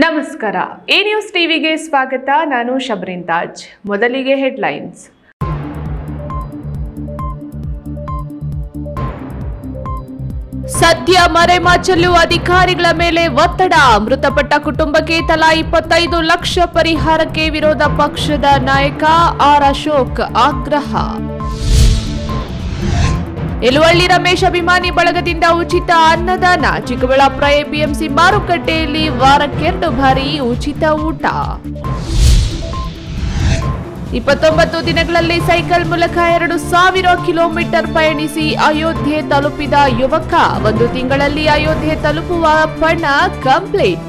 ನಮಸ್ಕಾರ. A news ಟಿವಿಗೆ ಸ್ವಾಗತ. ನಾನು ಶಬ್ರಿನ್ ತಾಜ್. ಮೊದಲಿಗೆ ಹೆಡ್ಲೈನ್ಸ್. ಸದ್ಯ ಮರೆಮಾಚಲು ಅಧಿಕಾರಿಗಳ ಮೇಲೆ ಒತ್ತಡ. ಮೃತಪಟ್ಟ ಕುಟುಂಬಕ್ಕೆ ತಲಾ ಇಪ್ಪತ್ತೈದು ಲಕ್ಷ ಪರಿಹಾರಕ್ಕೆ ವಿರೋಧ ಪಕ್ಷದ ನಾಯಕ ಆರ್ ಅಶೋಕ್ ಆಗ್ರಹ. ಎಲುವಳ್ಳಿ ರಮೇಶ್ ಅಭಿಮಾನಿ ಬಳಗದಿಂದ ಉಚಿತ ಅನ್ನದಾನ. ಚಿಕ್ಕಬಳ್ಳಾಪುರ ಎಪಿಎಂಸಿ ಮಾರುಕಟ್ಟೆಯಲ್ಲಿ ವಾರಕ್ಕೆರಡು ಬಾರಿ ಉಚಿತ ಊಟ. ಇಪ್ಪತ್ತೊಂಬತ್ತು ದಿನಗಳಲ್ಲಿ ಸೈಕಲ್ ಮೂಲಕ ಎರಡು ಸಾವಿರ ಕಿಲೋಮೀಟರ್ ಪಯಣಿಸಿ ಅಯೋಧ್ಯೆ ತಲುಪಿದ ಯುವಕ. ಒಂದು ತಿಂಗಳಲ್ಲಿ ಅಯೋಧ್ಯೆ ತಲುಪುವ ಪಣ ಕಂಪ್ಲೀಟ್.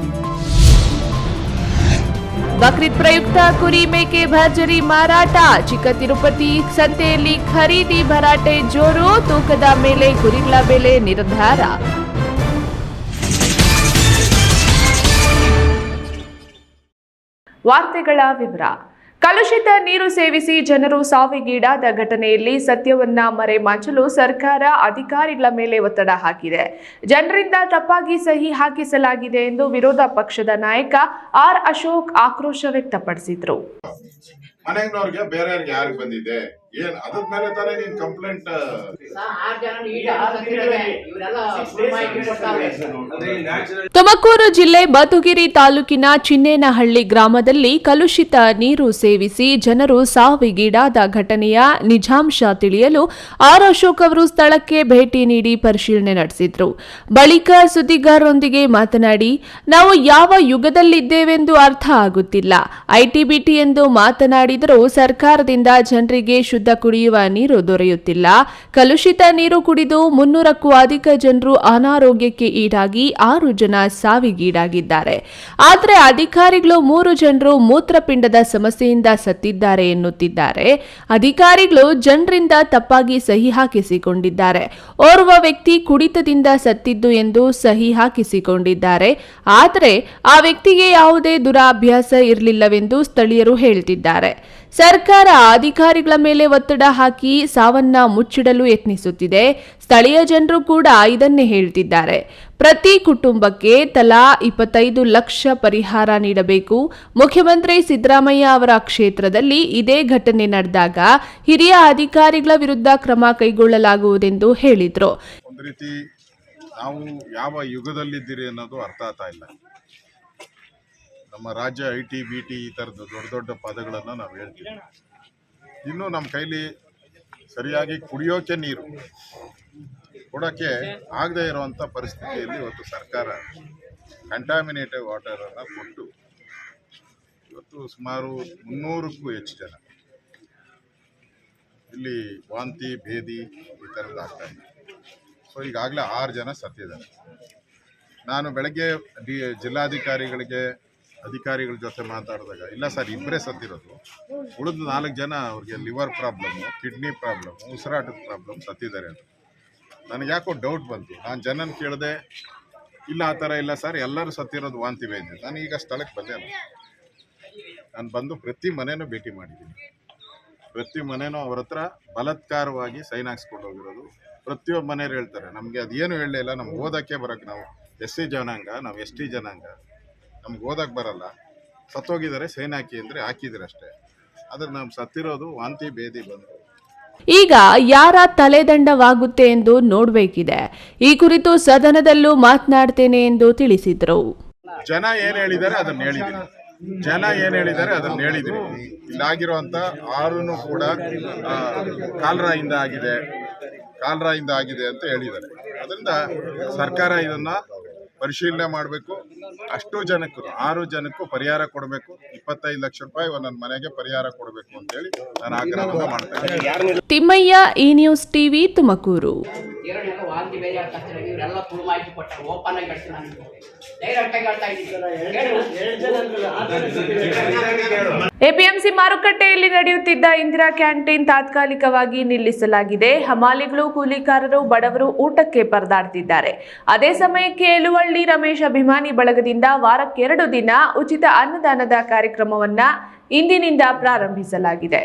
ಬಕ್ರೀದ್ ಪ್ರಯುಕ್ತ ಕುರಿ ಮೇಕೆ ಭರ್ಜರಿ ಮಾರಾಟ. ಚಿಕ್ಕ ತಿರುಪತಿ ಸಂತೆಯಲ್ಲಿ ಖರೀದಿ ಭರಾಟೆ ಜೋರು, ತೂಕದ ಮೇಲೆ ಕುರಿಗಳ ಬೆಲೆ ನಿರ್ಧಾರ. ವಾರ್ತೆಗಳ ವಿವರ. ಕಲುಷಿತ ನೀರು ಸೇವಿಸಿ ಜನರು ಸಾವಿಗೀಡಾದ ಘಟನೆಯಲ್ಲಿ ಸತ್ಯವನ್ನ ಮರೆಮಾಚಲು ಸರ್ಕಾರ ಅಧಿಕಾರಿಗಳ ಮೇಲೆ ಒತ್ತಡ ಹಾಕಿದೆ. ಜನರಿಂದ ತಪ್ಪಾಗಿ ಸಹಿ ಹಾಕಿಸಲಾಗಿದೆ ಎಂದು ವಿರೋಧ ಪಕ್ಷದ ನಾಯಕ ಆರ್ ಅಶೋಕ್ ಆಕ್ರೋಶ ವ್ಯಕ್ತಪಡಿಸಿದ್ರು. ಮನೆಗೆ ಬೇರೆಯವ್ರಿಗೆ ಯಾರಿಗೆ ಬಂದಿದೆ? ಏನ್ ಅದ್ರ ಮೇಲೆ ತಾನೇ ನೀನ್ ಕಂಪ್ಲೇಂಟ್. ತುಮಕೂರು ಜಿಲ್ಲೆ ಮಧುಗಿರಿ ತಾಲೂಕಿನ ಚಿನ್ನೇನಹಳ್ಳಿ ಗ್ರಾಮದಲ್ಲಿ ಕಲುಷಿತ ನೀರು ಸೇವಿಸಿ ಜನರು ಸಾವಿಗೀಡಾದ ಘಟನೆಯ ನಿಜಾಂಶ ತಿಳಿಯಲು ಆರ್ ಅಶೋಕ್ ಅವರು ಸ್ಥಳಕ್ಕೆ ಭೇಟಿ ನೀಡಿ ಪರಿಶೀಲನೆ ನಡೆಸಿದ್ರು. ಬಳಿಕ ಸುದ್ದಿಗಾರರೊಂದಿಗೆ ಮಾತನಾಡಿ ನಾವು ಯಾವ ಯುಗದಲ್ಲಿದ್ದೇವೆಂದು ಅರ್ಥ ಆಗುತ್ತಿಲ್ಲ. ಐಟಿಬಿಟಿ ಎಂದು ಮಾತನಾಡಿದರೂ ಸರ್ಕಾರದಿಂದ ಜನರಿಗೆ ಶುದ್ಧ ಕುಡಿಯುವ ನೀರು ದೊರೆಯುತ್ತಿಲ್ಲ. ಕಲುಷಿತ ನೀರು ಕುಡಿದು ಮುನ್ನೂರಕ್ಕೂ ಅಧಿಕ ಜನರು ಅನಾರೋಗ್ಯಕ್ಕೆ ಈಡಾಗಿ ಆರು ಜನ ಸಾವಿಗೀಡಾಗಿದ್ದಾರೆ. ಆದರೆ ಅಧಿಕಾರಿಗಳು ಮೂರು ಜನರು ಮೂತ್ರಪಿಂಡದ ಸಮಸ್ಯೆಯಿಂದ ಸತ್ತಿದ್ದಾರೆ ಎನ್ನುತ್ತಿದ್ದಾರೆ. ಅಧಿಕಾರಿಗಳು ಜನರಿಂದ ತಪ್ಪಾಗಿ ಸಹಿ ಹಾಕಿಸಿಕೊಂಡಿದ್ದಾರೆ. ಓರ್ವ ವ್ಯಕ್ತಿ ಕುಡಿತದಿಂದ ಸತ್ತಿದ್ದು ಎಂದು ಸಹಿ ಹಾಕಿಸಿಕೊಂಡಿದ್ದಾರೆ. ಆದರೆ ಆ ವ್ಯಕ್ತಿಗೆ ಯಾವುದೇ ದುರಾಭ್ಯಾಸ ಇರಲಿಲ್ಲವೆಂದು ಸ್ಥಳೀಯರು ಹೇಳ್ತಿದ್ದಾರೆ. ಸರ್ಕಾರ ಅಧಿಕಾರಿಗಳ ಮೇಲೆ ಒತ್ತಡ ಹಾಕಿ ಸಾವನ್ನ ಮುಚ್ಚಿಡಲು ಯತ್ನಿಸುತ್ತಿದೆ. ಸ್ಥಳೀಯ ಜನರು ಕೂಡ ಇದನ್ನೇ ಹೇಳ್ತಿದ್ದಾರೆ. ಪ್ರತಿ ಕುಟುಂಬಕ್ಕೆ ತಲಾ ಇಪ್ಪತ್ತೈದು ಲಕ್ಷ ಪರಿಹಾರ ನೀಡಬೇಕು. ಮುಖ್ಯಮಂತ್ರಿ ಸಿದ್ದರಾಮಯ್ಯ ಅವರ ಕ್ಷೇತ್ರದಲ್ಲಿ ಇದೇ ಘಟನೆ ನಡೆದಾಗ ಹಿರಿಯ ಅಧಿಕಾರಿಗಳ ವಿರುದ್ಧ ಕ್ರಮ ಕೈಗೊಳ್ಳಲಾಗುವುದೆಂದು ಹೇಳಿದರು. ಯಾವ ಯುಗದಲ್ಲಿದ್ದೀರಿ ಅನ್ನೋದು ಅರ್ಥ ಇಲ್ಲ. ನಮ್ಮ ರಾಜ್ಯ ಐ ಟಿ, ಬಿ ಟಿ ಈ ಥರದ ದೊಡ್ಡ ದೊಡ್ಡ ಪದಗಳನ್ನು ನಾವು ಹೇಳ್ತೀವಿ. ಇನ್ನು ನಮ್ಮ ಕೈಲಿ ಸರಿಯಾಗಿ ಕುಡಿಯೋಕೆ ನೀರು ಕೊಡೋಕ್ಕೆ ಆಗದೇ ಇರುವಂಥ ಪರಿಸ್ಥಿತಿಯಲ್ಲಿ ಇವತ್ತು ಸರ್ಕಾರ ಕಂಟಾಮಿನೇಟೆಡ್ ವಾಟರನ್ನು ಕೊಟ್ಟು, ಇವತ್ತು ಸುಮಾರು ಮುನ್ನೂರಕ್ಕೂ ಹೆಚ್ಚು ಜನ ಇಲ್ಲಿ ವಾಂತಿ, ಭೇದಿ ಈ ಥರದ್ದು ಆಗ್ತಾ ಇದೆ. ಸೊ ಈಗಾಗಲೇ ಆರು ಜನ ಸತ್ತಿದ್ದಾರೆ. ನಾನು ಬೆಳಗ್ಗೆ ಡಿ, ಜಿಲ್ಲಾಧಿಕಾರಿಗಳಿಗೆ ಅಧಿಕಾರಿಗಳ ಜೊತೆ ಮಾತಾಡಿದಾಗ, ಇಲ್ಲ ಸರ್ ಇಬ್ಬರೇ ಸತ್ತಿರೋದು. ಉಳಿದ ನಾಲ್ಕು ಜನ ಅವ್ರಿಗೆ ಲಿವರ್ ಪ್ರಾಬ್ಲಮ್ಮು ಕಿಡ್ನಿ ಪ್ರಾಬ್ಲಮ್ಮು ಉಸಿರಾಟದ ಪ್ರಾಬ್ಲಮ್ ಸತ್ತಿದ್ದಾರೆ ಅಂತ. ನನಗೆ ಯಾಕೋ ಡೌಟ್ ಬಂತು. ನಾನು ಜನನ ಕೇಳಿದೆ, ಇಲ್ಲ, ಆ ಥರ ಇಲ್ಲ ಸರ್, ಎಲ್ಲರೂ ಸತ್ತಿರೋದು ವಾಂತಿ ಭೇದಿ. ನಾನು ಈಗ ಸ್ಥಳಕ್ಕೆ ಬಂದೆ. ನಾನು. ಬಂದು ಪ್ರತಿ ಮನೆಯೂ ಭೇಟಿ ಮಾಡಿದ್ದೀನಿ. ಪ್ರತಿ ಮನೆಯೂ ಅವ್ರ ಹತ್ರ ಬಲತ್ಕಾರವಾಗಿ ಸೈನ್ ಹಾಕ್ಸ್ಕೊಂಡು ಹೋಗಿರೋದು. ಪ್ರತಿಯೊಬ್ಬ ಮನೆಯವ್ರು ಹೇಳ್ತಾರೆ, ನಮಗೆ ಅದೇನು ಹೇಳಲೇ ಇಲ್ಲ, ನಮ್ಗೆ ಓದೋಕ್ಕೆ ಬರೋಕ್ಕೆ ನಾವು ಎಸ್ ಸಿ ಜನಾಂಗ, ನಾವು ಎಸ್ ಟಿ ಜನಾಂಗ. ನಮ್ಗೆ ಓದಕ್ಕೆ ಬರಲ್ಲ. ಸತ್ತೋಗಿದ್ದಾರೆ ಸೈನ್ ಹಾಕಿ ಅಂದರೆ ಹಾಕಿದ್ರೆ ಅಷ್ಟೇ. ಆದ್ರೆ ನಾವು ಸತ್ತಿರೋದು ವಾಂತಿ ಭೇದಿ ಬಂದು. ಈಗ ಯಾರ ತಲೆದಂಡವಾಗುತ್ತೆ ಎಂದು ನೋಡಬೇಕಿದೆ. ಈ ಕುರಿತು ಸದನದಲ್ಲೂ ಮಾತನಾಡ್ತೇನೆ ಎಂದು ತಿಳಿಸಿದರು. ಜನ ಏನು ಹೇಳಿದ್ದಾರೆ ಅದನ್ನ ಹೇಳಿದ್ರು ಜನ ಏನು ಹೇಳಿದ್ದಾರೆ ಅದನ್ನ ಹೇಳಿದ್ರು ಇಲ್ಲಾಗಿರುವಂತ ಆರುನು ಕೂಡ ಕಾಲ್ರಾಯಿಂದ ಆಗಿದೆ. ಕಾಲ್ರಾಯಿಂದ ಆಗಿದೆ ಅಂತ ಹೇಳಿದ್ದಾರೆ. ಅದರಿಂದ ಸರ್ಕಾರ ಇದನ್ನ ಪರಿಶೀಲನೆ ಮಾಡಬೇಕು. ಅಷ್ಟು ಜನಕ್ಕೂ, ಆರು ಜನಕ್ಕೂ ಪರಿಹಾರ ಕೊಡಬೇಕು. ಇಪ್ಪತ್ತೈದು ಲಕ್ಷ ರೂಪಾಯಿ ಒಂದೊಂದು ಮನೆಗೆ ಪರಿಹಾರ ಕೊಡಬೇಕು ಅಂತೇಳಿ ನಾನು ಆಗ್ರಹವನ್ನು ಮಾಡ್ತೇನೆ ತಿಮ್ಮಯ್ಯ ಈ ನ್ಯೂಸ್ ಟಿವಿ ತುಮಕೂರು. ಇವರೆಲ್ಲ ವಾಂತಿ ಬೇರೆ ಆಗ್ತಾ ಇವರೆಲ್ಲ ಫುಲ್ ಮಾಹಿತಿ ಕೊಟ್ಟಾರೆ. ಓಪನ್ ಆಗಿ ಹೇಳ್ತೀನಿ ನಾನು ಡೈರೆಕ್ಟ್ ಆಗಿ ಹೇಳ್ತಾ ಇದ್ದೀನಿ. ಎಪಿಎಂಸಿ ಮಾರುಕಟ್ಟೆಯಲ್ಲಿ ನಡೆಯುತ್ತಿದ್ದ ಇಂದಿರಾ ಕ್ಯಾಂಟೀನ್ ತಾತ್ಕಾಲಿಕವಾಗಿ ನಿಲ್ಲಿಸಲಾಗಿದೆ. ಹಮಾಲಿಗಳು ಕೂಲಿಕಾರರು ಬಡವರು ಊಟಕ್ಕೆ ಪರದಾಡ್ತಿದ್ದಾರೆ. ಅದೇ ಸಮಯಕ್ಕೆ ಎಲುವಳ್ಳಿ ರಮೇಶ್ ಅಭಿಮಾನಿ ಬಳಗದಿಂದ ವಾರಕ್ಕೆರಡು ದಿನ ಉಚಿತ ಅನ್ನದಾನದ ಕಾರ್ಯಕ್ರಮವನ್ನ ಇಂದಿನಿಂದ ಪ್ರಾರಂಭಿಸಲಾಗಿದೆ.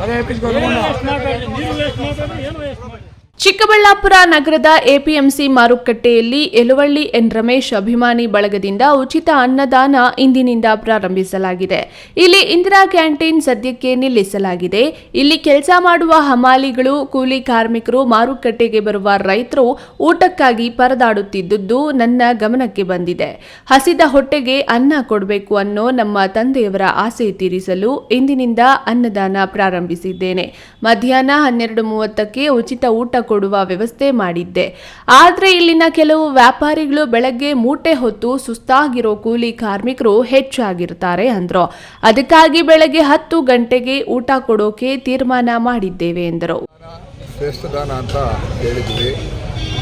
ಅದೇ ವೇಸ್ಟ್ ಮಾಡಬೇಡಿ ನೀವು ವೇಸ್ಟ್ ಮಾಡಬೇಡಿ ಏನು ವೇಸ್ಟ್ ಮಾಡಿ ಚಿಕ್ಕಬಳ್ಳಾಪುರ ನಗರದ ಎಪಿಎಂಸಿ ಮಾರುಕಟ್ಟೆಯಲ್ಲಿ ಎಲುವಳ್ಳಿ ಎನ್ ರಮೇಶ್ ಅಭಿಮಾನಿ ಬಳಗದಿಂದ ಉಚಿತ ಅನ್ನದಾನ ಇಂದಿನಿಂದ ಪ್ರಾರಂಭಿಸಲಾಗಿದೆ. ಇಲ್ಲಿ ಇಂದಿರಾ ಕ್ಯಾಂಟೀನ್ ಸದ್ಯಕ್ಕೆ ನಿಲ್ಲಿಸಲಾಗಿದೆ. ಇಲ್ಲಿ ಕೆಲಸ ಮಾಡುವ ಹಮಾಲಿಗಳು, ಕೂಲಿ ಕಾರ್ಮಿಕರು, ಮಾರುಕಟ್ಟೆಗೆ ಬರುವ ರೈತರು ಊಟಕ್ಕಾಗಿ ಪರದಾಡುತ್ತಿದ್ದುದು ನನ್ನ ಗಮನಕ್ಕೆ ಬಂದಿದೆ. ಹಸಿದ ಹೊಟ್ಟೆಗೆ ಅನ್ನ ಕೊಡಬೇಕು ಅನ್ನೋ ನಮ್ಮ ತಂದೆಯವರ ಆಸೆ ತೀರಿಸಲು ಇಂದಿನಿಂದ ಅನ್ನದಾನ ಪ್ರಾರಂಭಿಸಿದ್ದೇನೆ. ಮಧ್ಯಾಹ್ನ ಹನ್ನೆರಡು ಮೂವತ್ತಕ್ಕೆ ಉಚಿತ ಊಟ ಕೊಡುವ ವ್ಯವಸ್ಥೆ ಮಾಡಿದ್ದೆ. ಆದರೆ ಇಲ್ಲಿನ ಕೆಲವು ವ್ಯಾಪಾರಿಗಳು ಬೆಳಗ್ಗೆ ಮೂಟೆ ಹೊತ್ತು ಸುಸ್ತಾಗಿರೋ ಕೂಲಿ ಕಾರ್ಮಿಕರು ಹೆಚ್ಚಾಗಿರ್ತಾರೆ ಅಂದರು. ಅದಕ್ಕಾಗಿ ಬೆಳಗ್ಗೆ ಹತ್ತು ಗಂಟೆಗೆ ಊಟ ಕೊಡೋಕೆ ತೀರ್ಮಾನ ಮಾಡಿದ್ದೇವೆ ಎಂದರು. ಶ್ರೇಷ್ಠದಾನ ಅಂತ ಹೇಳಿದ್ವಿ.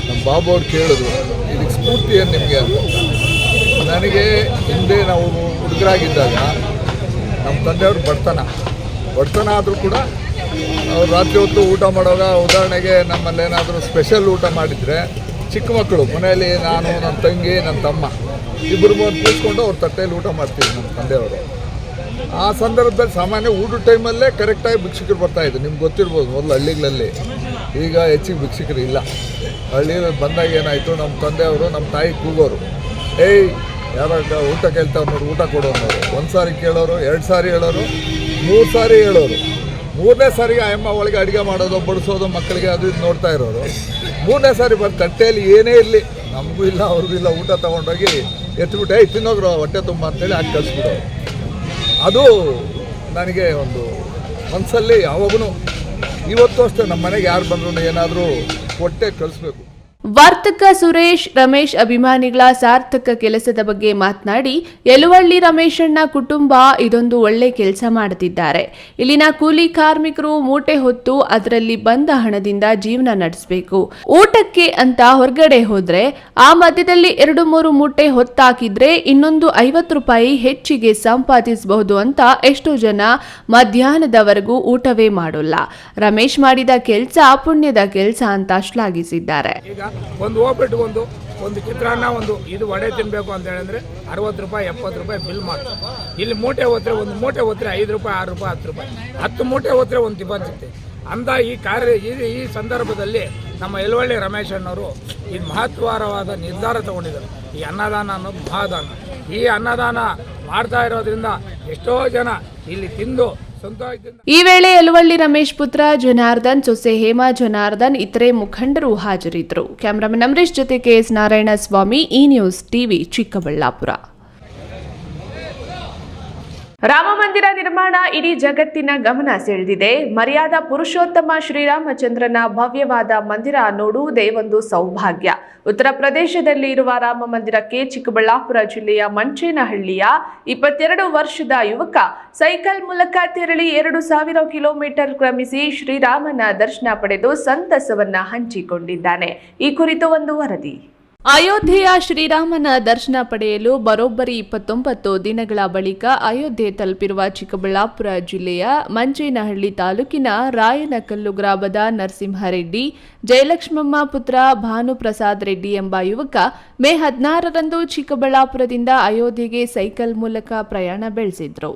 ನಮ್ಮ ಬಾಬು ಅವ್ರು ಕೇಳಿದ್ರು, ಇದಕ್ಕೆ ಸ್ಫೂರ್ತಿ ಏನು ನಿಮಗೆ? ಅಂತ. ನನಗೆ ಹಿಂದೆ ನಾವು ಹುಡುಗರಾಗಿದ್ದಾಗ ನಮ್ಮ ತಂದೆಯವ್ರ ಬಡತನ. ಬಡತನ ಆದರೂ ಕೂಡ ಅವ್ರು ರಾತ್ರಿ ಹೊತ್ತು ಊಟ ಮಾಡುವಾಗ ಉದಾಹರಣೆಗೆ ನಮ್ಮಲ್ಲಿ ಏನಾದರೂ ಸ್ಪೆಷಲ್ ಊಟ ಮಾಡಿದರೆ ಚಿಕ್ಕ ಮಕ್ಕಳು, ಮನೆಯಲ್ಲಿ ನಾನು ನನ್ನ ತಂಗಿ ನನ್ನ ತಮ್ಮ ಇಬ್ಬರು ಮೂರು ಕೂತ್ಕೊಂಡು ಅವ್ರ ತಟ್ಟೆಯಲ್ಲಿ ಊಟ ಮಾಡ್ತೀವಿ ನಮ್ಮ ತಂದೆಯವರು. ಆ ಸಂದರ್ಭದಲ್ಲಿ ಸಾಮಾನ್ಯ ಊಟದ ಟೈಮಲ್ಲೇ ಕರೆಕ್ಟಾಗಿ ಭಿಕ್ಷಕರು ಬರ್ತಾ ಇದ್ರು. ನಿಮ್ಗೆ ಗೊತ್ತಿರ್ಬೋದು ಮೊದಲು ಹಳ್ಳಿಗಳಲ್ಲಿ. ಈಗ ಹೆಚ್ಚಿಗೆ ಭಿಕ್ಷಕರು ಇಲ್ಲ. ಹಳ್ಳಿಯಲ್ಲಿ ಬಂದಾಗ ಏನಾಯಿತು ನಮ್ಮ ತಂದೆಯವರು ನಮ್ಮ ತಾಯಿ ಕೂಗೋರು. ಏಯ್ ಯಾರಾಗ ಊಟ ಕೇಳ್ತಾವ್ರು ನೋಡಿ, ಊಟ ಕೊಡೋ ಅನ್ನೋರು. ಒಂದು ಸಾರಿ ಕೇಳೋರು, ಎರಡು ಸಾರಿ ಹೇಳೋರು, ಮೂರು ಸಾರಿ ಹೇಳೋರು. ಮೂರನೇ ಸಾರಿಗೆ ಅಮ್ಮ ಒಳಗೆ ಅಡುಗೆ ಮಾಡೋದು, ಬಡಿಸೋದು, ಮಕ್ಕಳಿಗೆ ಅದು ಇದು ನೋಡ್ತಾ ಇರೋರು. ಮೂರನೇ ಸಾರಿ ಬಂದು ತಟ್ಟೆಯಲ್ಲಿ ಏನೇ ಇರಲಿ, ನಮಗೂ ಇಲ್ಲ, ಅವ್ರಿಗೂ ಇಲ್ಲ, ಊಟ ತೊಗೊಂಡೋಗಿ ಎತ್ಬಿಟ್ಟೆ, ಏಯ್ ತಿನ್ನೋದ್ರು ಹೊಟ್ಟೆ ತುಂಬ ಅಂತೇಳಿ ಹಾಕಿ ಕಳಿಸ್ಬಿಡೋರು. ಅದು ನನಗೆ ಒಂದು ಮನಸ್ಸಲ್ಲಿ ಯಾವಾಗೂ ಇವತ್ತು ಅಷ್ಟೇ ನಮ್ಮ ಮನೆಗೆ ಯಾರು ಬಂದ್ರು ಏನಾದರೂ ಹೊಟ್ಟೆ ಕಳಿಸ್ಬೇಕು. ವರ್ತಕ ಸುರೇಶ್, ರಮೇಶ್ ಅಭಿಮಾನಿಗಳ ಸಾರ್ಥಕ ಕೆಲಸದ ಬಗ್ಗೆ ಮಾತನಾಡಿ, ಯಲುವಳ್ಳಿ ರಮೇಶಣ್ಣ ಕುಟುಂಬ ಇದೊಂದು ಒಳ್ಳೆ ಕೆಲಸ ಮಾಡುತ್ತಿದ್ದಾರೆ ಇಲ್ಲಿನ ಕೂಲಿ ಕಾರ್ಮಿಕರು ಮೂಟೆ ಹೊತ್ತು ಅದರಲ್ಲಿ ಬಂದ ಹಣದಿಂದ ಜೀವನ ನಡೆಸಬೇಕು. ಊಟಕ್ಕೆ ಅಂತ ಹೊರಗಡೆ ಹೋದ್ರೆ, ಆ ಮಧ್ಯದಲ್ಲಿ ಎರಡು ಮೂರು ಮೂಟೆ ಹೊತ್ತಾಕಿದ್ರೆ ಇನ್ನೊಂದು ಐವತ್ತು ರೂಪಾಯಿ ಹೆಚ್ಚಿಗೆ ಸಂಪಾದಿಸಬಹುದು ಅಂತ ಎಷ್ಟೋ ಜನ ಮಧ್ಯಾಹ್ನದವರೆಗೂ ಊಟವೇ ಮಾಡೋಲ್ಲ. ರಮೇಶ್ ಮಾಡಿದ ಕೆಲಸ ಪುಣ್ಯದ ಕೆಲಸ ಅಂತ ಶ್ಲಾಘಿಸಿದ್ದಾರೆ. ಒಂದು ಹೋಗ್ಬಿಟ್ಟು ಒಂದು ಒಂದು ಚಿತ್ರಾನ್ನ, ಒಂದು ಇದು ವಡೆ ತಿನ್ನಬೇಕು ಅಂತ ಹೇಳಿದ್ರೆ ಅರವತ್ತು ರೂಪಾಯಿ, ಎಪ್ಪತ್ತು ರೂಪಾಯಿ ಬಿಲ್ ಮಾಡ್ತಾರೆ ಇಲ್ಲಿ ಮೂಟೆ ಹೋದ್ರೆ ಒಂದು ಮೂಟೆ ಹೋದ್ರೆ ಐದು ರೂಪಾಯಿ, ಆರು ರೂಪಾಯಿ, ಹತ್ತು ರೂಪಾಯಿ. ಹತ್ತು ಮೂಟೆ ಹೋದ್ರೆ ಒಂದು ಟಿಫನ್ ಸಿಗ್ತದೆ ಅಂದ ಈ ಕಾರ್ಯ, ಈ ಈ ಸಂದರ್ಭದಲ್ಲಿ ನಮ್ಮ ಎಲ್ವಳ್ಳಿ ರಮೇಶ್ ಅಣ್ಣವರು ಈ ಮಹತ್ವರವಾದ ನಿರ್ಧಾರ ತಗೊಂಡಿದ್ದಾರೆ. ಈ ಅನ್ನದಾನ ಅನ್ನೋದು ಮಹಾದಾನ. ಈ ಅನ್ನದಾನ ಮಾಡ್ತಾ ಇರೋದ್ರಿಂದ ಎಷ್ಟೋ ಜನ ಇಲ್ಲಿ ತಿಂದು ಈ ವೇಳೆ ಯಲುವಳ್ಳಿ ರಮೇಶ್ ಪುತ್ರ ಜನಾರ್ದನ್, ಸೊಸೆ ಹೇಮಾ ಜನಾರ್ದನ್, ಇತರೆ ಮುಖಂಡರು ಹಾಜರಿದ್ದರು. ಕ್ಯಾಮರಾಮನ್ ಅಮರೀಶ್ ಜೊತೆ ಕೆಎಸ್ ನಾರಾಯಣ ಸ್ವಾಮಿ ಈ ನ್ಯೂಸ್ ಟಿವಿ ಚಿಕ್ಕಬಳ್ಳಾಪುರ. ರಾಮ ಮಂದಿರ ನಿರ್ಮಾಣ ಇಡೀ ಜಗತ್ತಿನ ಗಮನ ಸೆಳೆದಿದೆ. ಮರ್ಯಾದ ಪುರುಷೋತ್ತಮ ಶ್ರೀರಾಮಚಂದ್ರನ ಭವ್ಯವಾದ ಮಂದಿರ ನೋಡುವುದೇ ಒಂದು ಸೌಭಾಗ್ಯ. ಉತ್ತರ ಪ್ರದೇಶದಲ್ಲಿ ಇರುವ ರಾಮ ಮಂದಿರಕ್ಕೆ ಚಿಕ್ಕಬಳ್ಳಾಪುರ ಜಿಲ್ಲೆಯ ಮಂಚೇನಹಳ್ಳಿಯ ಇಪ್ಪತ್ತೆರಡು ವರ್ಷದ ಯುವಕ ಸೈಕಲ್ ಮೂಲಕ ತೆರಳಿ ಎರಡು ಸಾವಿರ ಕಿಲೋಮೀಟರ್ ಕ್ರಮಿಸಿ ಶ್ರೀರಾಮನ ದರ್ಶನ ಪಡೆದು ಸಂತಸವನ್ನ ಹಂಚಿಕೊಂಡಿದ್ದಾನೆ. ಈ ಕುರಿತು ಒಂದು ವರದಿ. ಅಯೋಧ್ಯೆಯ ಶ್ರೀರಾಮನ ದರ್ಶನ ಪಡೆಯಲು ಬರೋಬ್ಬರಿ ಇಪ್ಪತ್ತೊಂಬತ್ತು ದಿನಗಳ ಬಳಿಕ ಅಯೋಧ್ಯೆ ತಲುಪಿರುವ ಚಿಕ್ಕಬಳ್ಳಾಪುರ ಜಿಲ್ಲೆಯ ಮಂಜೇನಹಳ್ಳಿ ತಾಲೂಕಿನ ರಾಯನಕಲ್ಲು ಗ್ರಾಮದ ನರಸಿಂಹರೆಡ್ಡಿ, ಜಯಲಕ್ಷ್ಮಮ್ಮ ಪುತ್ರ ಭಾನುಪ್ರಸಾದ್ ರೆಡ್ಡಿ ಎಂಬ ಯುವಕ ಮೇ ಹದಿನಾರರಂದು ಚಿಕ್ಕಬಳ್ಳಾಪುರದಿಂದ ಅಯೋಧ್ಯೆಗೆ ಸೈಕಲ್ ಮೂಲಕ ಪ್ರಯಾಣ ಬೆಳೆಸಿದ್ರು.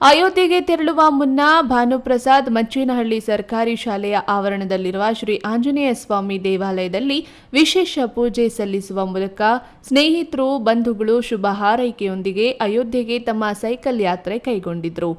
ಅಯೋಧ್ಯೆಗೆ ತೆರಳುವ ಮುನ್ನ ಭಾನುಪ್ರಸಾದ್ ಮಂಚೇನಹಳ್ಳಿ ಸರ್ಕಾರಿ ಶಾಲೆಯ ಆವರಣದಲ್ಲಿರುವ ಶ್ರೀ ಆಂಜನೇಯ ಸ್ವಾಮಿ ದೇವಾಲಯದಲ್ಲಿ ವಿಶೇಷ ಪೂಜೆ ಸಲ್ಲಿಸುವ ಮೂಲಕ ಸ್ನೇಹಿತರು, ಬಂಧುಗಳು ಶುಭ ಹಾರೈಕೆಯೊಂದಿಗೆ ಅಯೋಧ್ಯೆಗೆ ತಮ್ಮ ಸೈಕಲ್ ಯಾತ್ರೆ ಕೈಗೊಂಡಿದ್ರು.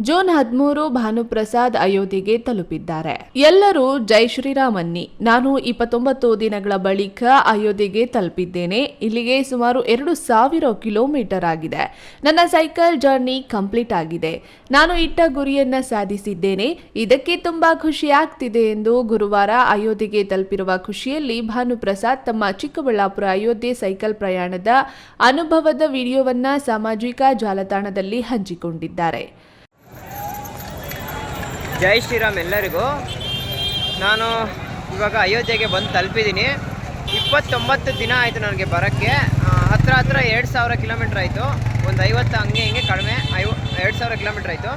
ಜೂನ್ ಹದಿಮೂರು ಭಾನುಪ್ರಸಾದ್ ಅಯೋಧ್ಯೆಗೆ ತಲುಪಿದ್ದಾರೆ. ಎಲ್ಲರೂ ಜೈ ಶ್ರೀರಾಮನ್ನಿ. ನಾನು ಇಪ್ಪತ್ತೊಂಬತ್ತು ದಿನಗಳ ಬಳಿಕ ಅಯೋಧ್ಯೆಗೆ ತಲುಪಿದ್ದೇನೆ. ಇಲ್ಲಿಗೆ ಸುಮಾರು ಎರಡು ಸಾವಿರ ಕಿಲೋಮೀಟರ್ ಆಗಿದೆ. ನನ್ನ ಸೈಕಲ್ ಜರ್ನಿ ಕಂಪ್ಲೀಟ್ ಆಗಿದೆ. ನಾನು ಇಟ್ಟ ಗುರಿಯನ್ನ ಸಾಧಿಸಿದ್ದೇನೆ. ಇದಕ್ಕೆ ತುಂಬಾ ಖುಷಿ ಆಗ್ತಿದೆ ಎಂದು ಗುರುವಾರ ಅಯೋಧ್ಯೆಗೆ ತಲುಪಿರುವ ಖುಷಿಯಲ್ಲಿ ಭಾನುಪ್ರಸಾದ್ ತಮ್ಮ ಚಿಕ್ಕಬಳ್ಳಾಪುರ ಅಯೋಧ್ಯೆ ಸೈಕಲ್ ಪ್ರಯಾಣದ ಅನುಭವದ ವಿಡಿಯೋವನ್ನ ಸಾಮಾಜಿಕ ಜಾಲತಾಣದಲ್ಲಿ ಹಂಚಿಕೊಂಡಿದ್ದಾರೆ. ಜೈ ಶ್ರೀರಾಮ್ ಎಲ್ಲರಿಗೂ. ನಾನು ಇವಾಗ ಅಯೋಧ್ಯೆಗೆ ಬಂದು ತಲುಪಿದ್ದೀನಿ. ಇಪ್ಪತ್ತೊಂಬತ್ತು ದಿನ ಆಯಿತು ನನಗೆ ಬರೋಕ್ಕೆ. ಹತ್ರ ಹತ್ರ ಎರಡು ಸಾವಿರ ಕಿಲೋಮೀಟ್ರ್ ಆಯಿತು. ಒಂದು ಐವತ್ತು ಹಂಗೆ ಹಿಂಗೆ ಕಡಿಮೆ ಐವ, ಎರಡು ಸಾವಿರ ಕಿಲೋಮೀಟ್ರ್ ಆಯಿತು.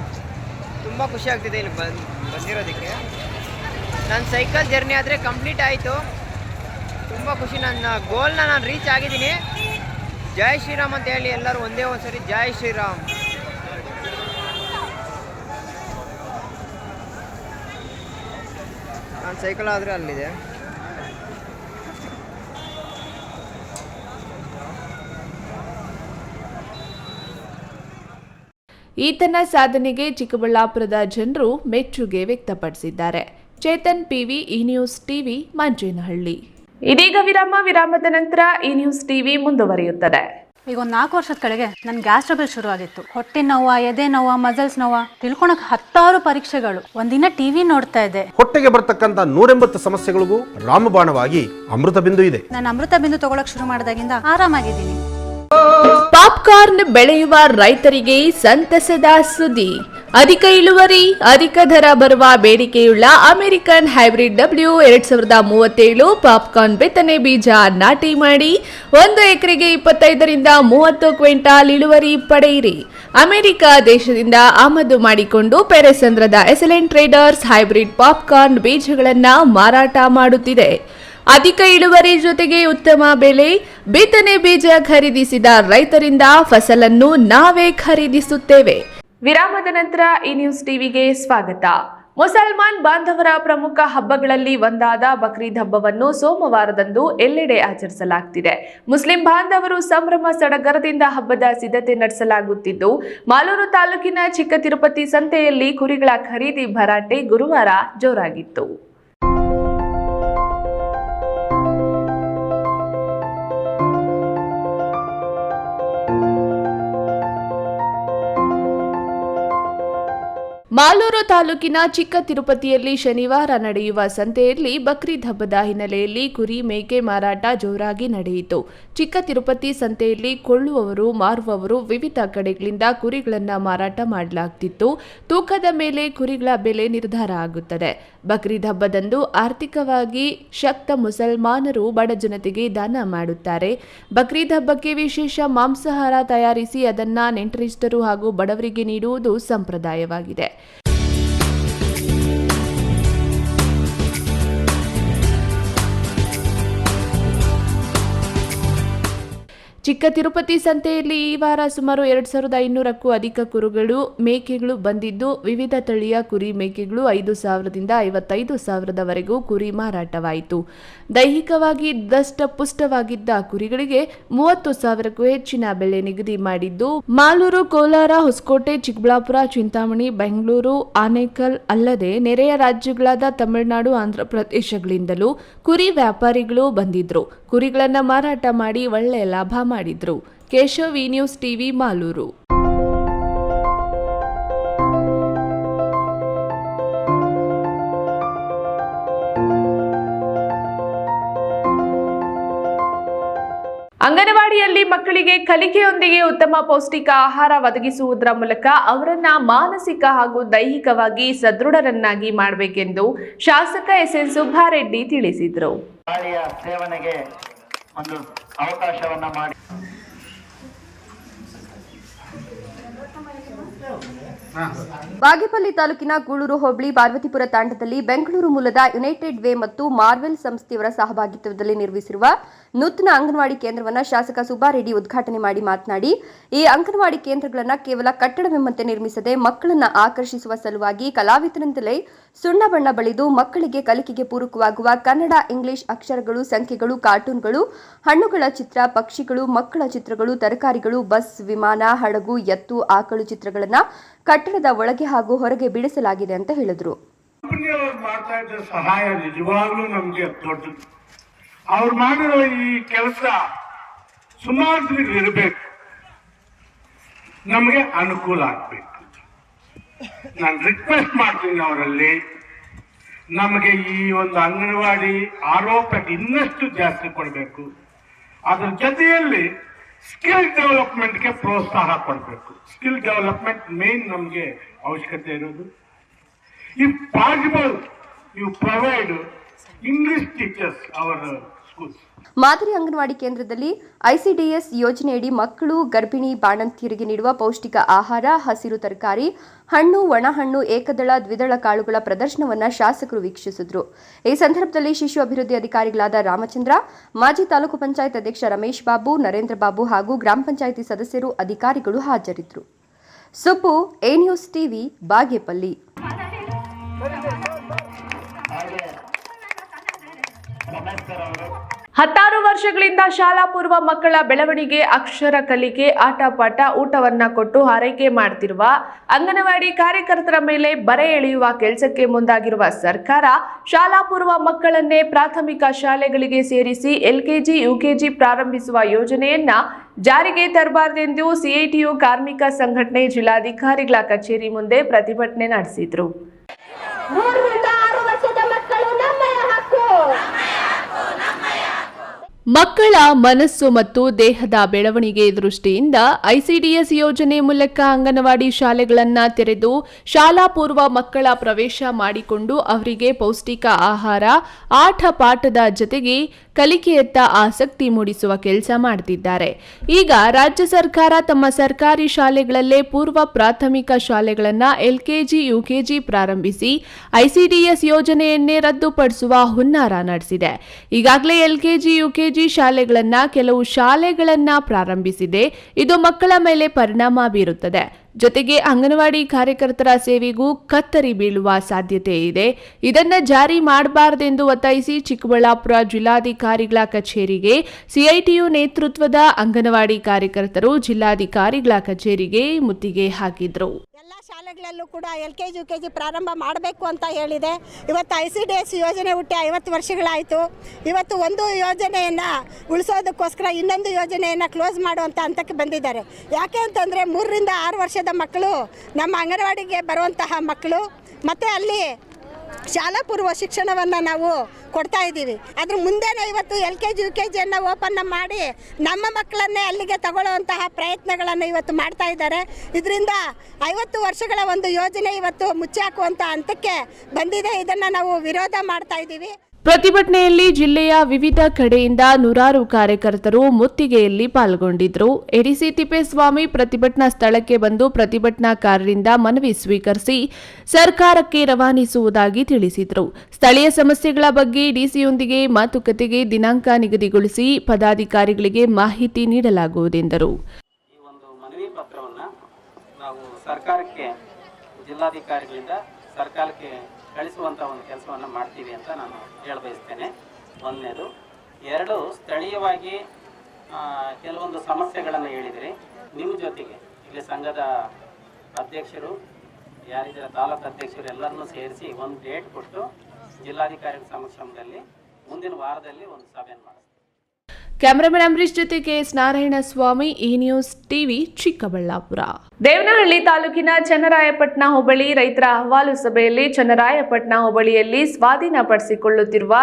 ತುಂಬ ಖುಷಿ ಆಗ್ತಿದೆ ಇಲ್ಲಿ ಬಂದು, ಬಂದಿರೋದಕ್ಕೆ. ನನ್ನ ಸೈಕಲ್ ಜರ್ನಿ ಆದರೆ ಕಂಪ್ಲೀಟ್ ಆಯಿತು. ತುಂಬ ಖುಷಿ, ನನ್ನ ಗೋಲ್ನ ನಾನು ರೀಚ್ ಆಗಿದ್ದೀನಿ. ಜೈ ಶ್ರೀರಾಮ್ ಅಂತ ಹೇಳಿ ಎಲ್ಲರೂ ಒಂದೇ ಒಂದು ಸರಿ ಜೈ ಶ್ರೀರಾಮ್. ನಾನು ಸೈಕಲ್ ಆದರೆ ಅಲ್ಲಿದೆ. ಈತನ ಸಾಧನೆಗೆ ಚಿಕ್ಕಬಳ್ಳಾಪುರದ ಜನರು ಮೆಚ್ಚುಗೆ ವ್ಯಕ್ತಪಡಿಸಿದ್ದಾರೆ. ಚೇತನ್ ಪಿವಿ ಈ ನ್ಯೂಸ್ ಟಿವಿ ಮಂಜೇನಹಳ್ಳಿ. ಇದೀಗ ವಿರಾಮ ವಿರಾಮದ ನಂತರ ಈ ನ್ಯೂಸ್ ಟಿವಿ ಮುಂದುವರಿಯುತ್ತದೆ. ಈಗ ಒಂದು ನಾಲ್ಕು ವರ್ಷದ ಕಡೆಗೆ ನನ್ನ ಗ್ಯಾಸ್ ಟ್ರಬಲ್ ಶುರು ಆಗಿತ್ತು ಹೊಟ್ಟೆ ನೋವ ಎದೆ ನೋವ ಮಸಲ್ಸ್ ನೋವ ತಿಳ್ಕೊಳಕ್ ಹತ್ತಾರು ಪರೀಕ್ಷೆಗಳು. ಒಂದಿನ ಟಿವಿ ನೋಡ್ತಾ ಇದೆ ಹೊಟ್ಟೆಗೆ ಬರ್ತಕ್ಕಂಥ ನೂರೆಂಬತ್ತು ಸಮಸ್ಯೆಗಳಿಗೂ ರಾಮಬಾಣವಾಗಿ ಅಮೃತ ಬಿಂದು ಇದೆ. ನಾನು ಅಮೃತ ಬಿಂದು ತಗೊಳಕ್ ಶುರು ಮಾಡಿದಾಗಿಂದ ಆರಾಮಾಗಿದ್ದೀನಿ. ಪಾಪ್ಕಾರ್ನ್ ಬೆಳೆಯುವ ರೈತರಿಗೆ ಸಂತಸದ ಸುದ್ದಿ. ಅಧಿಕ ಇಳುವರಿ, ಅಧಿಕ ದರ ಬರುವ ಬೇಡಿಕೆಯುಳ್ಳ ಅಮೆರಿಕನ್ ಹೈಬ್ರಿಡ್ ಡಬ್ಲ್ಯೂ ಎರಡ್ ಸಾವಿರದ ಮೂವತ್ತೇಳು ಪಾಪ್ಕಾರ್ನ್ ಬಿತ್ತನೆ ಬೀಜ ನಾಟಿ ಮಾಡಿ ಒಂದು ಎಕರೆಗೆ ಇಪ್ಪತ್ತೈದರಿಂದ ಮೂವತ್ತು ಕ್ವಿಂಟಾಲ್ ಇಳುವರಿ ಪಡೆಯಿರಿ. ಅಮೆರಿಕ ದೇಶದಿಂದ ಆಮದು ಮಾಡಿಕೊಂಡು ಪೆರೆಸಂದ್ರದ ಎಸಲೆಂಟ್ ಟ್ರೇಡರ್ಸ್ ಹೈಬ್ರಿಡ್ ಪಾಪ್ಕಾರ್ನ್ ಬೀಜಗಳನ್ನು ಮಾರಾಟ ಮಾಡುತ್ತಿದೆ. ಅಧಿಕ ಇಳುವರಿ ಜೊತೆಗೆ ಉತ್ತಮ ಬೆಲೆ ಬಿತ್ತನೆ ಬೀಜ ಖರೀದಿಸಿದ ರೈತರಿಂದ ಫಸಲನ್ನು ನಾವೇ ಖರೀದಿಸುತ್ತೇವೆ. ವಿರಾಮದ ನಂತರ ಈ ನ್ಯೂಸ್ ಟಿವಿಗೆ ಸ್ವಾಗತ. ಮುಸಲ್ಮಾನ್ ಬಾಂಧವರ ಪ್ರಮುಖ ಹಬ್ಬಗಳಲ್ಲಿ ಒಂದಾದ ಬಕ್ರೀದ್ ಹಬ್ಬವನ್ನು ಸೋಮವಾರದಂದು ಎಲ್ಲೆಡೆ ಆಚರಿಸಲಾಗುತ್ತಿದೆ ಮುಸ್ಲಿಂ ಬಾಂಧವರು ಸಂಭ್ರಮ ಸಡಗರದಿಂದ ಹಬ್ಬದ ಸಿದ್ಧತೆ ನಡೆಸಲಾಗುತ್ತಿದ್ದು, ಮಾಲೂರು ತಾಲೂಕಿನ ಚಿಕ್ಕ ತಿರುಪತಿ ಸಂತೆಯಲ್ಲಿ ಕುರಿಗಳ ಖರೀದಿ ಭರಾಟೆ ಗುರುವಾರ ಜೋರಾಗಿತ್ತು. ಮಾಲೂರು ತಾಲೂಕಿನ ಚಿಕ್ಕ ತಿರುಪತಿಯಲ್ಲಿ ಶನಿವಾರ ನಡೆಯುವ ಸಂತೆಯಲ್ಲಿ ಬಕ್ರೀದ್ ಹಬ್ಬದ ಹಿನ್ನೆಲೆಯಲ್ಲಿ ಕುರಿ ಮೇಕೆ ಮಾರಾಟ ಜೋರಾಗಿ ನಡೆಯಿತು. ಚಿಕ್ಕ ತಿರುಪತಿ ಸಂತೆಯಲ್ಲಿ ಕೊಳ್ಳುವವರು, ಮಾರುವವರು ವಿವಿಧ ಕಡೆಗಳಿಂದ ಕುರಿಗಳನ್ನು ಮಾರಾಟ ಮಾಡಲಾಗ್ತಿತ್ತು. ತೂಕದ ಮೇಲೆ ಕುರಿಗಳ ಬೆಲೆ ನಿರ್ಧಾರ ಆಗುತ್ತದೆ. ಬಕ್ರೀದ್ ಹಬ್ಬದಂದು ಆರ್ಥಿಕವಾಗಿ ಶಕ್ತ ಮುಸಲ್ಮಾನರು ಬಡ ಜನತೆಗೆ ದಾನ ಮಾಡುತ್ತಾರೆ. ಬಕ್ರೀದ್ ಹಬ್ಬಕ್ಕೆ ವಿಶೇಷ ಮಾಂಸಾಹಾರ ತಯಾರಿಸಿ ಅದನ್ನ ನೆಂಟರಿಷ್ಟರು ಹಾಗೂ ಬಡವರಿಗೆ ನೀಡುವುದು ಸಂಪ್ರದಾಯವಾಗಿದೆ. ಚಿಕ್ಕ ತಿರುಪತಿ ಸಂತೆಯಲ್ಲಿ ಈ ವಾರ ಸುಮಾರು ಎರಡು ಸಾವಿರದ ಐನೂರಕ್ಕೂ ಅಧಿಕ ಕುರುಗಳು, ಮೇಕೆಗಳು ಬಂದಿದ್ದು, ವಿವಿಧ ತಳಿಯ ಕುರಿ ಮೇಕೆಗಳು ಐದು ಸಾವಿರದಿಂದ ಐವತ್ತೈದು ಸಾವಿರದವರೆಗೂ ಕುರಿ ಮಾರಾಟವಾಯಿತು. ದೈಹಿಕವಾಗಿ ದಷ್ಟಪುಷ್ಟವಾಗಿದ್ದ ಕುರಿಗಳಿಗೆ ಮೂವತ್ತು ಸಾವಿರಕ್ಕೂ ಹೆಚ್ಚಿನ ಬೆಲೆ ನಿಗದಿ ಮಾಡಿದ್ದು, ಮಾಲೂರು, ಕೋಲಾರ, ಹೊಸಕೋಟೆ, ಚಿಕ್ಕಬಳ್ಳಾಪುರ, ಚಿಂತಾಮಣಿ, ಬೆಂಗಳೂರು, ಆನೇಕಲ್ ಅಲ್ಲದೆ ನೆರೆಯ ರಾಜ್ಯಗಳಾದ ತಮಿಳುನಾಡು ಆಂಧ್ರ ಪ್ರದೇಶಗಳಿಂದಲೂ ಕುರಿ ವ್ಯಾಪಾರಿಗಳು ಬಂದಿದ್ರು. ಕುರಿಗಳನ್ನು ಮಾರಾಟ ಮಾಡಿ ಒಳ್ಳೆಯ ಲಾಭ ಮಾಡಿದ್ರು. Keshavi news TV Maluru. ಅಂಗನವಾಡಿಯಲ್ಲಿ ಮಕ್ಕಳಿಗೆ ಕಲಿಕೆಯೊಂದಿಗೆ ಉತ್ತಮ ಪೌಷ್ಟಿಕ ಆಹಾರ ಒದಗಿಸುವುದರ ಮೂಲಕ ಅವರನ್ನ ಮಾನಸಿಕ ಹಾಗೂ ದೈಹಿಕವಾಗಿ ಸದೃಢರನ್ನಾಗಿ ಮಾಡಬೇಕೆಂದು ಶಾಸಕ ಎಸ್ ಎನ್ ಸುಬ್ಬಾರೆಡ್ಡಿ ತಿಳಿಸಿದರು. ಅವಕಾಶವನ್ನ ಮಾಡಿ. ಬಾಗೇಪಲ್ಲಿ ತಾಲೂಕಿನ ಗೂಳೂರು ಹೋಬಳಿ ಪಾರ್ವತಿಪುರ ತಾಂಡದಲ್ಲಿ ಬೆಂಗಳೂರು ಮೂಲದ ಯುನೈಟೆಡ್ ವೇ ಮತ್ತು ಮಾರ್ವೆಲ್ ಸಂಸ್ಥೆಯವರ ಸಹಭಾಗಿತ್ವದಲ್ಲಿ ನಿರ್ಮಿಸಿರುವ ನೂತನ ಅಂಗನವಾಡಿ ಕೇಂದ್ರವನ್ನು ಶಾಸಕ ಸುಬ್ಬಾರೆಡ್ಡಿ ಉದ್ಘಾಟನೆ ಮಾಡಿ ಮಾತನಾಡಿ, ಈ ಅಂಗನವಾಡಿ ಕೇಂದ್ರಗಳನ್ನು ಕೇವಲ ಕಟ್ಟಡವೆಂಬಂತೆ ನಿರ್ಮಿಸದೆ ಮಕ್ಕಳನ್ನ ಆಕರ್ಷಿಸುವ ಸಲುವಾಗಿ ಕಲಾವಿದರಿಂದಲೇ ಸುಣ್ಣ ಬಣ್ಣ ಬಳಿದು ಮಕ್ಕಳಿಗೆ ಕಲಿಕೆಗೆ ಪೂರಕವಾಗುವ ಕನ್ನಡ, ಇಂಗ್ಲಿಷ್ ಅಕ್ಷರಗಳು, ಸಂಖ್ಯೆಗಳು, ಕಾರ್ಟೂನ್ಗಳು, ಹಣ್ಣುಗಳ ಚಿತ್ರ, ಪಕ್ಷಿಗಳು, ಮಕ್ಕಳ ಚಿತ್ರಗಳು, ತರಕಾರಿಗಳು, ಬಸ್, ವಿಮಾನ, ಹಡಗು, ಎತ್ತು, ಆಕಳು ಚಿತ್ರಗಳನ್ನ ಕಟ್ಟಡದ ಒಳಗೆ ಹಾಗೂ ಹೊರಗೆ ಬಿಡಿಸಲಾಗಿದೆ ಅಂತ ಹೇಳಿದ್ರು. ಮಾಡ್ತಾ ಇದ್ದ ಸಹಾಯ ನಿಜವಾಗ್ಲೂ ನಮ್ಗೆ ದೊಡ್ಡದು. ಅವ್ರು ಮಾಡಿರೋ ಈ ಕೆಲಸ ಸುಮಾರು ಇರಬೇಕು. ನಮಗೆ ಅನುಕೂಲ ಆಗ್ಬೇಕು. ನಾನು ರಿಕ್ವೆಸ್ಟ್ ಮಾಡ್ತೀನಿ ಅವರಲ್ಲಿ, ನಮಗೆ ಈ ಒಂದು ಅಂಗನವಾಡಿ ಆರೋಪಕ್ಕೆ ಇನ್ನಷ್ಟು ಜಾಸ್ತಿ ಕೊಡಬೇಕು. ಅದರ ಜೊತೆಯಲ್ಲಿ ಸ್ಕಿಲ್ ಡೆವಲಪ್ಮೆಂಟ್ಗೆ ಪ್ರೋತ್ಸಾಹ ಕೊಡಬೇಕು. ಸ್ಕಿಲ್ ಡೆವಲಪ್ಮೆಂಟ್ ಮೇನ್ ನಮಗೆ ಅವಶ್ಯಕತೆ ಇರೋದು. If possible you provide English teachers ಅವರು ಮಾದರಿ ಅಂಗನವಾಡಿ ಕೇಂದ್ರದಲ್ಲಿ ಐಸಿಡಿಎಸ್ ಯೋಜನೆಯಡಿ ಮಕ್ಕಳು, ಗರ್ಭಿಣಿ, ಬಾಣಂತಿಯರಿಗೆ ನೀಡುವ ಪೌಷ್ಟಿಕ ಆಹಾರ, ಹಸಿರು ತರಕಾರಿ, ಹಣ್ಣು, ಒಣಹಣ್ಣು, ಏಕದಳ, ದ್ವಿದಳ ಕಾಳುಗಳ ಪ್ರದರ್ಶನವನ್ನ ಶಾಸಕರು ವೀಕ್ಷಿಸಿದರು. ಈ ಸಂದರ್ಭದಲ್ಲಿ ಶಿಶು ಅಭಿವೃದ್ಧಿ ಅಧಿಕಾರಿಗಳಾದ ರಾಮಚಂದ್ರ, ಮಾಜಿ ತಾಲೂಕು ಪಂಚಾಯತ್ ಅಧ್ಯಕ್ಷ ರಮೇಶ್ ಬಾಬು, ನರೇಂದ್ರ ಬಾಬು ಹಾಗೂ ಗ್ರಾಮ ಪಂಚಾಯಿತಿ ಸದಸ್ಯರು, ಅಧಿಕಾರಿಗಳು ಹಾಜರಿದ್ದರು Subbu, A news TV, Bagepalli. ಹತ್ತಾರು ವರ್ಷಗಳಿಂದ ಶಾಲಾ ಪೂರ್ವ ಮಕ್ಕಳ ಬೆಳವಣಿಗೆ, ಅಕ್ಷರ ಕಲಿಕೆ ಆಟ ಪಾಠ ಊಟವನ್ನ ಕೊಟ್ಟು ಆರೈಕೆ ಮಾಡ್ತಿರುವ ಅಂಗನವಾಡಿ ಕಾರ್ಯಕರ್ತರ ಮೇಲೆ ಬರೆ ಎಳೆಯುವ ಕೆಲಸಕ್ಕೆ ಮುಂದಾಗಿರುವ ಸರ್ಕಾರ ಶಾಲಾ ಪೂರ್ವ ಮಕ್ಕಳನ್ನೇ ಪ್ರಾಥಮಿಕ ಶಾಲೆಗಳಿಗೆ ಸೇರಿಸಿ ಎಲ್ಕೆಜಿ, ಯುಕೆಜಿ ಪ್ರಾರಂಭಿಸುವ ಯೋಜನೆಯನ್ನ ಜಾರಿಗೆ ತರಬಾರದೆಂದು ಸಿಐಟಿಯು ಕಾರ್ಮಿಕ ಸಂಘಟನೆ ಜಿಲ್ಲಾಧಿಕಾರಿಗಳ ಕಚೇರಿ ಮುಂದೆ ಪ್ರತಿಭಟನೆ ನಡೆಸಿದ್ರು. ಮಕ್ಕಳ ಮನಸ್ಸು ಮತ್ತು ದೇಹದ ಬೆಳವಣಿಗೆ ದೃಷ್ಟಿಯಿಂದ ಐಸಿಡಿಎಸ್ ಯೋಜನೆ ಮೂಲಕ ಅಂಗನವಾಡಿ ಶಾಲೆಗಳನ್ನು ತೆರೆದು ಶಾಲಾ ಪೂರ್ವ ಮಕ್ಕಳ ಪ್ರವೇಶ ಮಾಡಿಕೊಂಡು ಅವರಿಗೆ ಪೌಷ್ಟಿಕ ಆಹಾರ, ಆಟ ಪಾಠದ ಜೊತೆಗೆ ಕಲಿಕೆಯತ್ತ ಆಸಕ್ತಿ ಮೂಡಿಸುವ ಕೆಲಸ ಮಾಡುತ್ತಿದ್ದಾರೆ ಈಗ ರಾಜ್ಯ ಸರ್ಕಾರ ತಮ್ಮ ಸರ್ಕಾರಿ ಶಾಲೆಗಳಲ್ಲೇ ಪೂರ್ವ ಪ್ರಾಥಮಿಕ ಶಾಲೆಗಳನ್ನು ಎಲ್ಕೆಜಿ, ಯುಕೆಜಿ ಪ್ರಾರಂಭಿಸಿ ಐಸಿಡಿಎಸ್ ಯೋಜನೆಯನ್ನೇ ರದ್ದುಪಡಿಸುವ ಹುನ್ನಾರ ನಡೆಸಿದೆ. ಈಗಾಗಲೇ ಎಲ್ಕೆಜಿ, ಯುಕೆಜಿ ಶಾಲೆಗಳನ್ನು ಕೆಲವು ಶಾಲೆಗಳನ್ನು ಪ್ರಾರಂಭಿಸಿದೆ. ಇದು ಮಕ್ಕಳ ಮೇಲೆ ಪರಿಣಾಮ ಬೀರುತ್ತದೆ. ಜೊತೆಗೆ ಅಂಗನವಾಡಿ ಕಾರ್ಯಕರ್ತರ ಸೇವೆಗೂ ಕತ್ತರಿ ಬೀಳುವ ಸಾಧ್ಯತೆ ಇದೆ. ಇದನ್ನ ಜಾರಿ ಮಾಡಬಾರದೆಂದು ಒತ್ತಾಯಿಸಿ ಚಿಕ್ಕಬಳ್ಳಾಪುರ ಜಿಲ್ಲಾಧಿಕಾರಿಗಳ ಕಚೇರಿಗೆ ಸಿಐಟಿಯು ನೇತೃತ್ವದ ಅಂಗನವಾಡಿ ಕಾರ್ಯಕರ್ತರು ಜಿಲ್ಲಾಧಿಕಾರಿಗಳ ಕಚೇರಿಗೆ ಮುತ್ತಿಗೆ ಹಾಕಿದ್ರು. ಶಾಲೆಗಳಲ್ಲೂ ಕೂಡ L K G, U K G ಪ್ರಾರಂಭ ಮಾಡಬೇಕು ಅಂತ ಹೇಳಿದೆ. ಇವತ್ತು ಐ ಸಿ ಡಿ ಎಸ್ ಯೋಜನೆ ಹುಟ್ಟಿ ಐವತ್ತು ವರ್ಷಗಳಾಯಿತು. ಇವತ್ತು ಒಂದು ಯೋಜನೆಯನ್ನು ಉಳಿಸೋದಕ್ಕೋಸ್ಕರ ಇನ್ನೊಂದು ಯೋಜನೆಯನ್ನು ಕ್ಲೋಸ್ ಮಾಡುವಂಥ ಹಂತಕ್ಕೆ ಬಂದಿದ್ದಾರೆ. ಯಾಕೆ ಅಂತಂದರೆ ಮೂರರಿಂದ ಆರು ವರ್ಷದ ಮಕ್ಕಳು ನಮ್ಮ ಅಂಗನವಾಡಿಗೆ ಬರುವಂತಹ ಮಕ್ಕಳು. ಮತ್ತು ಅಲ್ಲಿ ಶಾಲಾ ಪೂರ್ವ ಶಿಕ್ಷಣವನ್ನು ನಾವು ಕೊಡ್ತಾ ಇದ್ದೀವಿ. ಅದ್ರ ಮುಂದೆನೇ ಇವತ್ತು L K G, U K ಜಿಯನ್ನು open ಮಾಡಿ ನಮ್ಮ ಮಕ್ಕಳನ್ನೇ ಅಲ್ಲಿಗೆ ತಗೊಳ್ಳುವಂತಹ ಪ್ರಯತ್ನಗಳನ್ನು ಇವತ್ತು ಮಾಡ್ತಾ ಇದ್ದಾರೆ. ಇದರಿಂದ ಐವತ್ತು ವರ್ಷಗಳ ಒಂದು ಯೋಜನೆ ಇವತ್ತು ಮುಚ್ಚಿ ಹಾಕುವಂಥ ಹಂತಕ್ಕೆ ಬಂದಿದೆ. ಇದನ್ನು ನಾವು ವಿರೋಧ ಮಾಡ್ತಾ ಇದ್ದೀವಿ. ಪ್ರತಿಭಟನೆಯಲ್ಲಿ ಜಿಲ್ಲೆಯ ವಿವಿಧ ಕಡೆಯಿಂದ ನೂರಾರು ಕಾರ್ಯಕರ್ತರು ಮುತ್ತಿಗೆಯಲ್ಲಿ ಪಾಲ್ಗೊಂಡಿದ್ದರು ಎಡಿಸಿ ತಿಪ್ಪೇಸ್ವಾಮಿ ಪ್ರತಿಭಟನಾ ಸ್ಥಳಕ್ಕೆ ಬಂದು ಪ್ರತಿಭಟನಾಕಾರರಿಂದ ಮನವಿ ಸ್ವೀಕರಿಸಿ ಸರ್ಕಾರಕ್ಕೆ ರವಾನಿಸುವುದಾಗಿ ತಿಳಿಸಿದರು. ಸ್ಥಳೀಯ ಸಮಸ್ಯೆಗಳ ಬಗ್ಗೆ ಡಿಸಿಯೊಂದಿಗೆ ಮಾತುಕತೆಗೆ ದಿನಾಂಕ ನಿಗದಿಗೊಳಿಸಿ ಪದಾಧಿಕಾರಿಗಳಿಗೆ ಮಾಹಿತಿ ನೀಡಲಾಗುವುದೆಂದರು ಈ ಜಿಲ್ಲಾಧಿಕಾರಿಗಳಿಂದ ಸರ್ಕಾರಕ್ಕೆ ಕಳಿಸುವಂಥ ಒಂದು ಕೆಲಸವನ್ನು ಮಾಡ್ತೀವಿ ಅಂತ ನಾನು ಒಂದನೇದು. ಎರಡು, ಸ್ಥಳೀಯವಾಗಿ ಕೆಲವೊಂದು ಸಮಸ್ಯೆಗಳನ್ನು ಹೇಳಿದರೆ. ನಿಮ್ಮ ಜೊತೆಗೆ, ಇಲ್ಲಿ ಸಂಘದ ಅಧ್ಯಕ್ಷರು ಯಾರಿದ್ದಾರೆ ತಾಲೂಕು ಅಧ್ಯಕ್ಷರು ಎಲ್ಲರನ್ನೂ ಸೇರಿಸಿ ಒಂದು ಡೇಟ್ ಕೊಟ್ಟು ಜಿಲ್ಲಾಧಿಕಾರಿಗಳ ಸಮಕ್ಷಮದಲ್ಲಿ ಮುಂದಿನ ವಾರದಲ್ಲಿ ಒಂದು ಸಭೆಯನ್ನು ಮಾಡಿಸ್ತೀವಿ. ಕ್ಯಾಮರಾಮನ್ ಅಂಬರೀಶ್ ಜೊತೆ ಕೆಎಸ್ ನಾರಾಯಣಸ್ವಾಮಿ ಈ ನ್ಯೂಸ್ ಟಿವಿ ಚಿಕ್ಕಬಳ್ಳಾಪುರ. ದೇವನಹಳ್ಳಿ ತಾಲೂಕಿನ ಚನ್ನರಾಯಪಟ್ಟಣ ಹೋಬಳಿ ರೈತರ ಅಹವಾಲು ಸಭೆಯಲ್ಲಿ ಚನ್ನರಾಯಪಟ್ಟಣ ಹೋಬಳಿಯಲ್ಲಿ ಸ್ವಾಧೀನಪಡಿಸಿಕೊಳ್ಳುತ್ತಿರುವ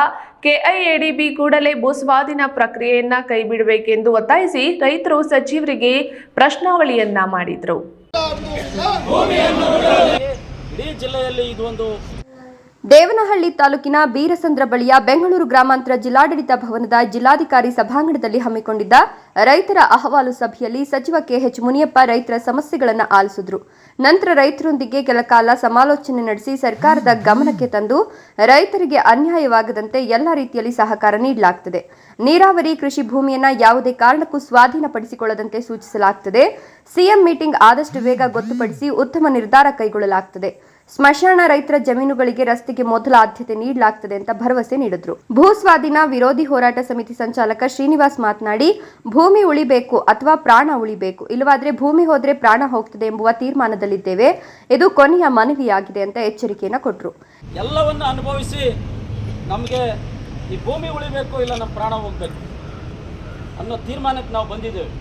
ಕೆಐಎಡಿಬಿ ಕೂಡಲೇ ಭೂ ಸ್ವಾಧೀನ ಪ್ರಕ್ರಿಯೆಯನ್ನ ಕೈಬಿಡಬೇಕೆಂದು ಒತ್ತಾಯಿಸಿ ರೈತರು ಸಚಿವರಿಗೆ ಪ್ರಶ್ನಾವಳಿಯನ್ನ ಮಾಡಿದರು. ಇಡೀ ಜಿಲ್ಲೆಯಲ್ಲಿ ಇದು ಒಂದು ದೇವನಹಳ್ಳಿ ತಾಲೂಕಿನ ಬೀರಸಂದ್ರ ಬಳಿಯ ಬೆಂಗಳೂರು ಗ್ರಾಮಾಂತರ ಜಿಲ್ಲಾಡಳಿತ ಭವನದ ಜಿಲ್ಲಾಧಿಕಾರಿ ಸಭಾಂಗಣದಲ್ಲಿ ಹಮ್ಮಿಕೊಂಡಿದ್ದ ರೈತರ ಅಹವಾಲು ಸಭೆಯಲ್ಲಿ ಸಚಿವ ಕೆಎಚ್ ಮುನಿಯಪ್ಪ ರೈತರ ಸಮಸ್ಯೆಗಳನ್ನು ಆಲಿಸಿದರು. ನಂತರ ರೈತರೊಂದಿಗೆ ಕೆಲ ಕಾಲ ಸಮಾಲೋಚನೆ ನಡೆಸಿ ಸರ್ಕಾರದ ಗಮನಕ್ಕೆ ತಂದು ರೈತರಿಗೆ ಅನ್ಯಾಯವಾಗದಂತೆ ಎಲ್ಲ ರೀತಿಯಲ್ಲಿ ಸಹಕಾರ ನೀಡಲಾಗುತ್ತದೆ ನೀರಾವರಿ ಕೃಷಿ ಭೂಮಿಯನ್ನ ಯಾವುದೇ ಕಾರಣಕ್ಕೂ ಸ್ವಾಧೀನಪಡಿಸಿಕೊಳ್ಳದಂತೆ ಸೂಚಿಸಲಾಗುತ್ತದೆ ಸಿಎಂ ಮೀಟಿಂಗ್ ಆದಷ್ಟು ವೇಗ ಗೊತ್ತುಪಡಿಸಿ ಉತ್ತಮ ನಿರ್ಧಾರ ಕೈಗೊಳ್ಳಲಾಗುತ್ತದೆ ಸ್ಮಶಾನ ರೈತರ ಜಮೀನುಗಳಿಗೆ ರಸ್ತೆಗೆ ಮೊದಲ ಆದ್ಯತೆ ನೀಡಲಾಗುತ್ತದೆ ಅಂತ ಭರವಸೆ ನೀಡಿದ್ರು. ಭೂ ಸ್ವಾಧೀನ ವಿರೋಧಿ ಹೋರಾಟ ಸಮಿತಿ ಸಂಚಾಲಕ ಶ್ರೀನಿವಾಸ್ ಮಾತನಾಡಿ, ಭೂಮಿ ಉಳಿಬೇಕು ಅಥವಾ ಪ್ರಾಣ ಉಳಿಬೇಕು, ಇಲ್ಲವಾದ್ರೆ ಭೂಮಿ ಹೋದ್ರೆ ಪ್ರಾಣ ಹೋಗ್ತದೆ ಎಂಬುವ ತೀರ್ಮಾನದಲ್ಲಿದ್ದೇವೆ. ಇದು ಕೊನೆಯ ಮನವಿಯಾಗಿದೆ ಅಂತ ಎಚ್ಚರಿಕೆಯನ್ನು ಕೊಟ್ಟರು ಎಲ್ಲವನ್ನು ಅನುಭವಿಸಿ ನಮಗೆ ಈ ಭೂಮಿ ಉಳಿಬೇಕು ಇಲ್ಲ ನಮ್ಮ ಪ್ರಾಣ ಹೋಗ್ಬೇಕು ಅನ್ನೋ ತೀರ್ಮಾನಕ್ಕೆ ನಾವು ಬಂದಿದ್ದೇವೆ.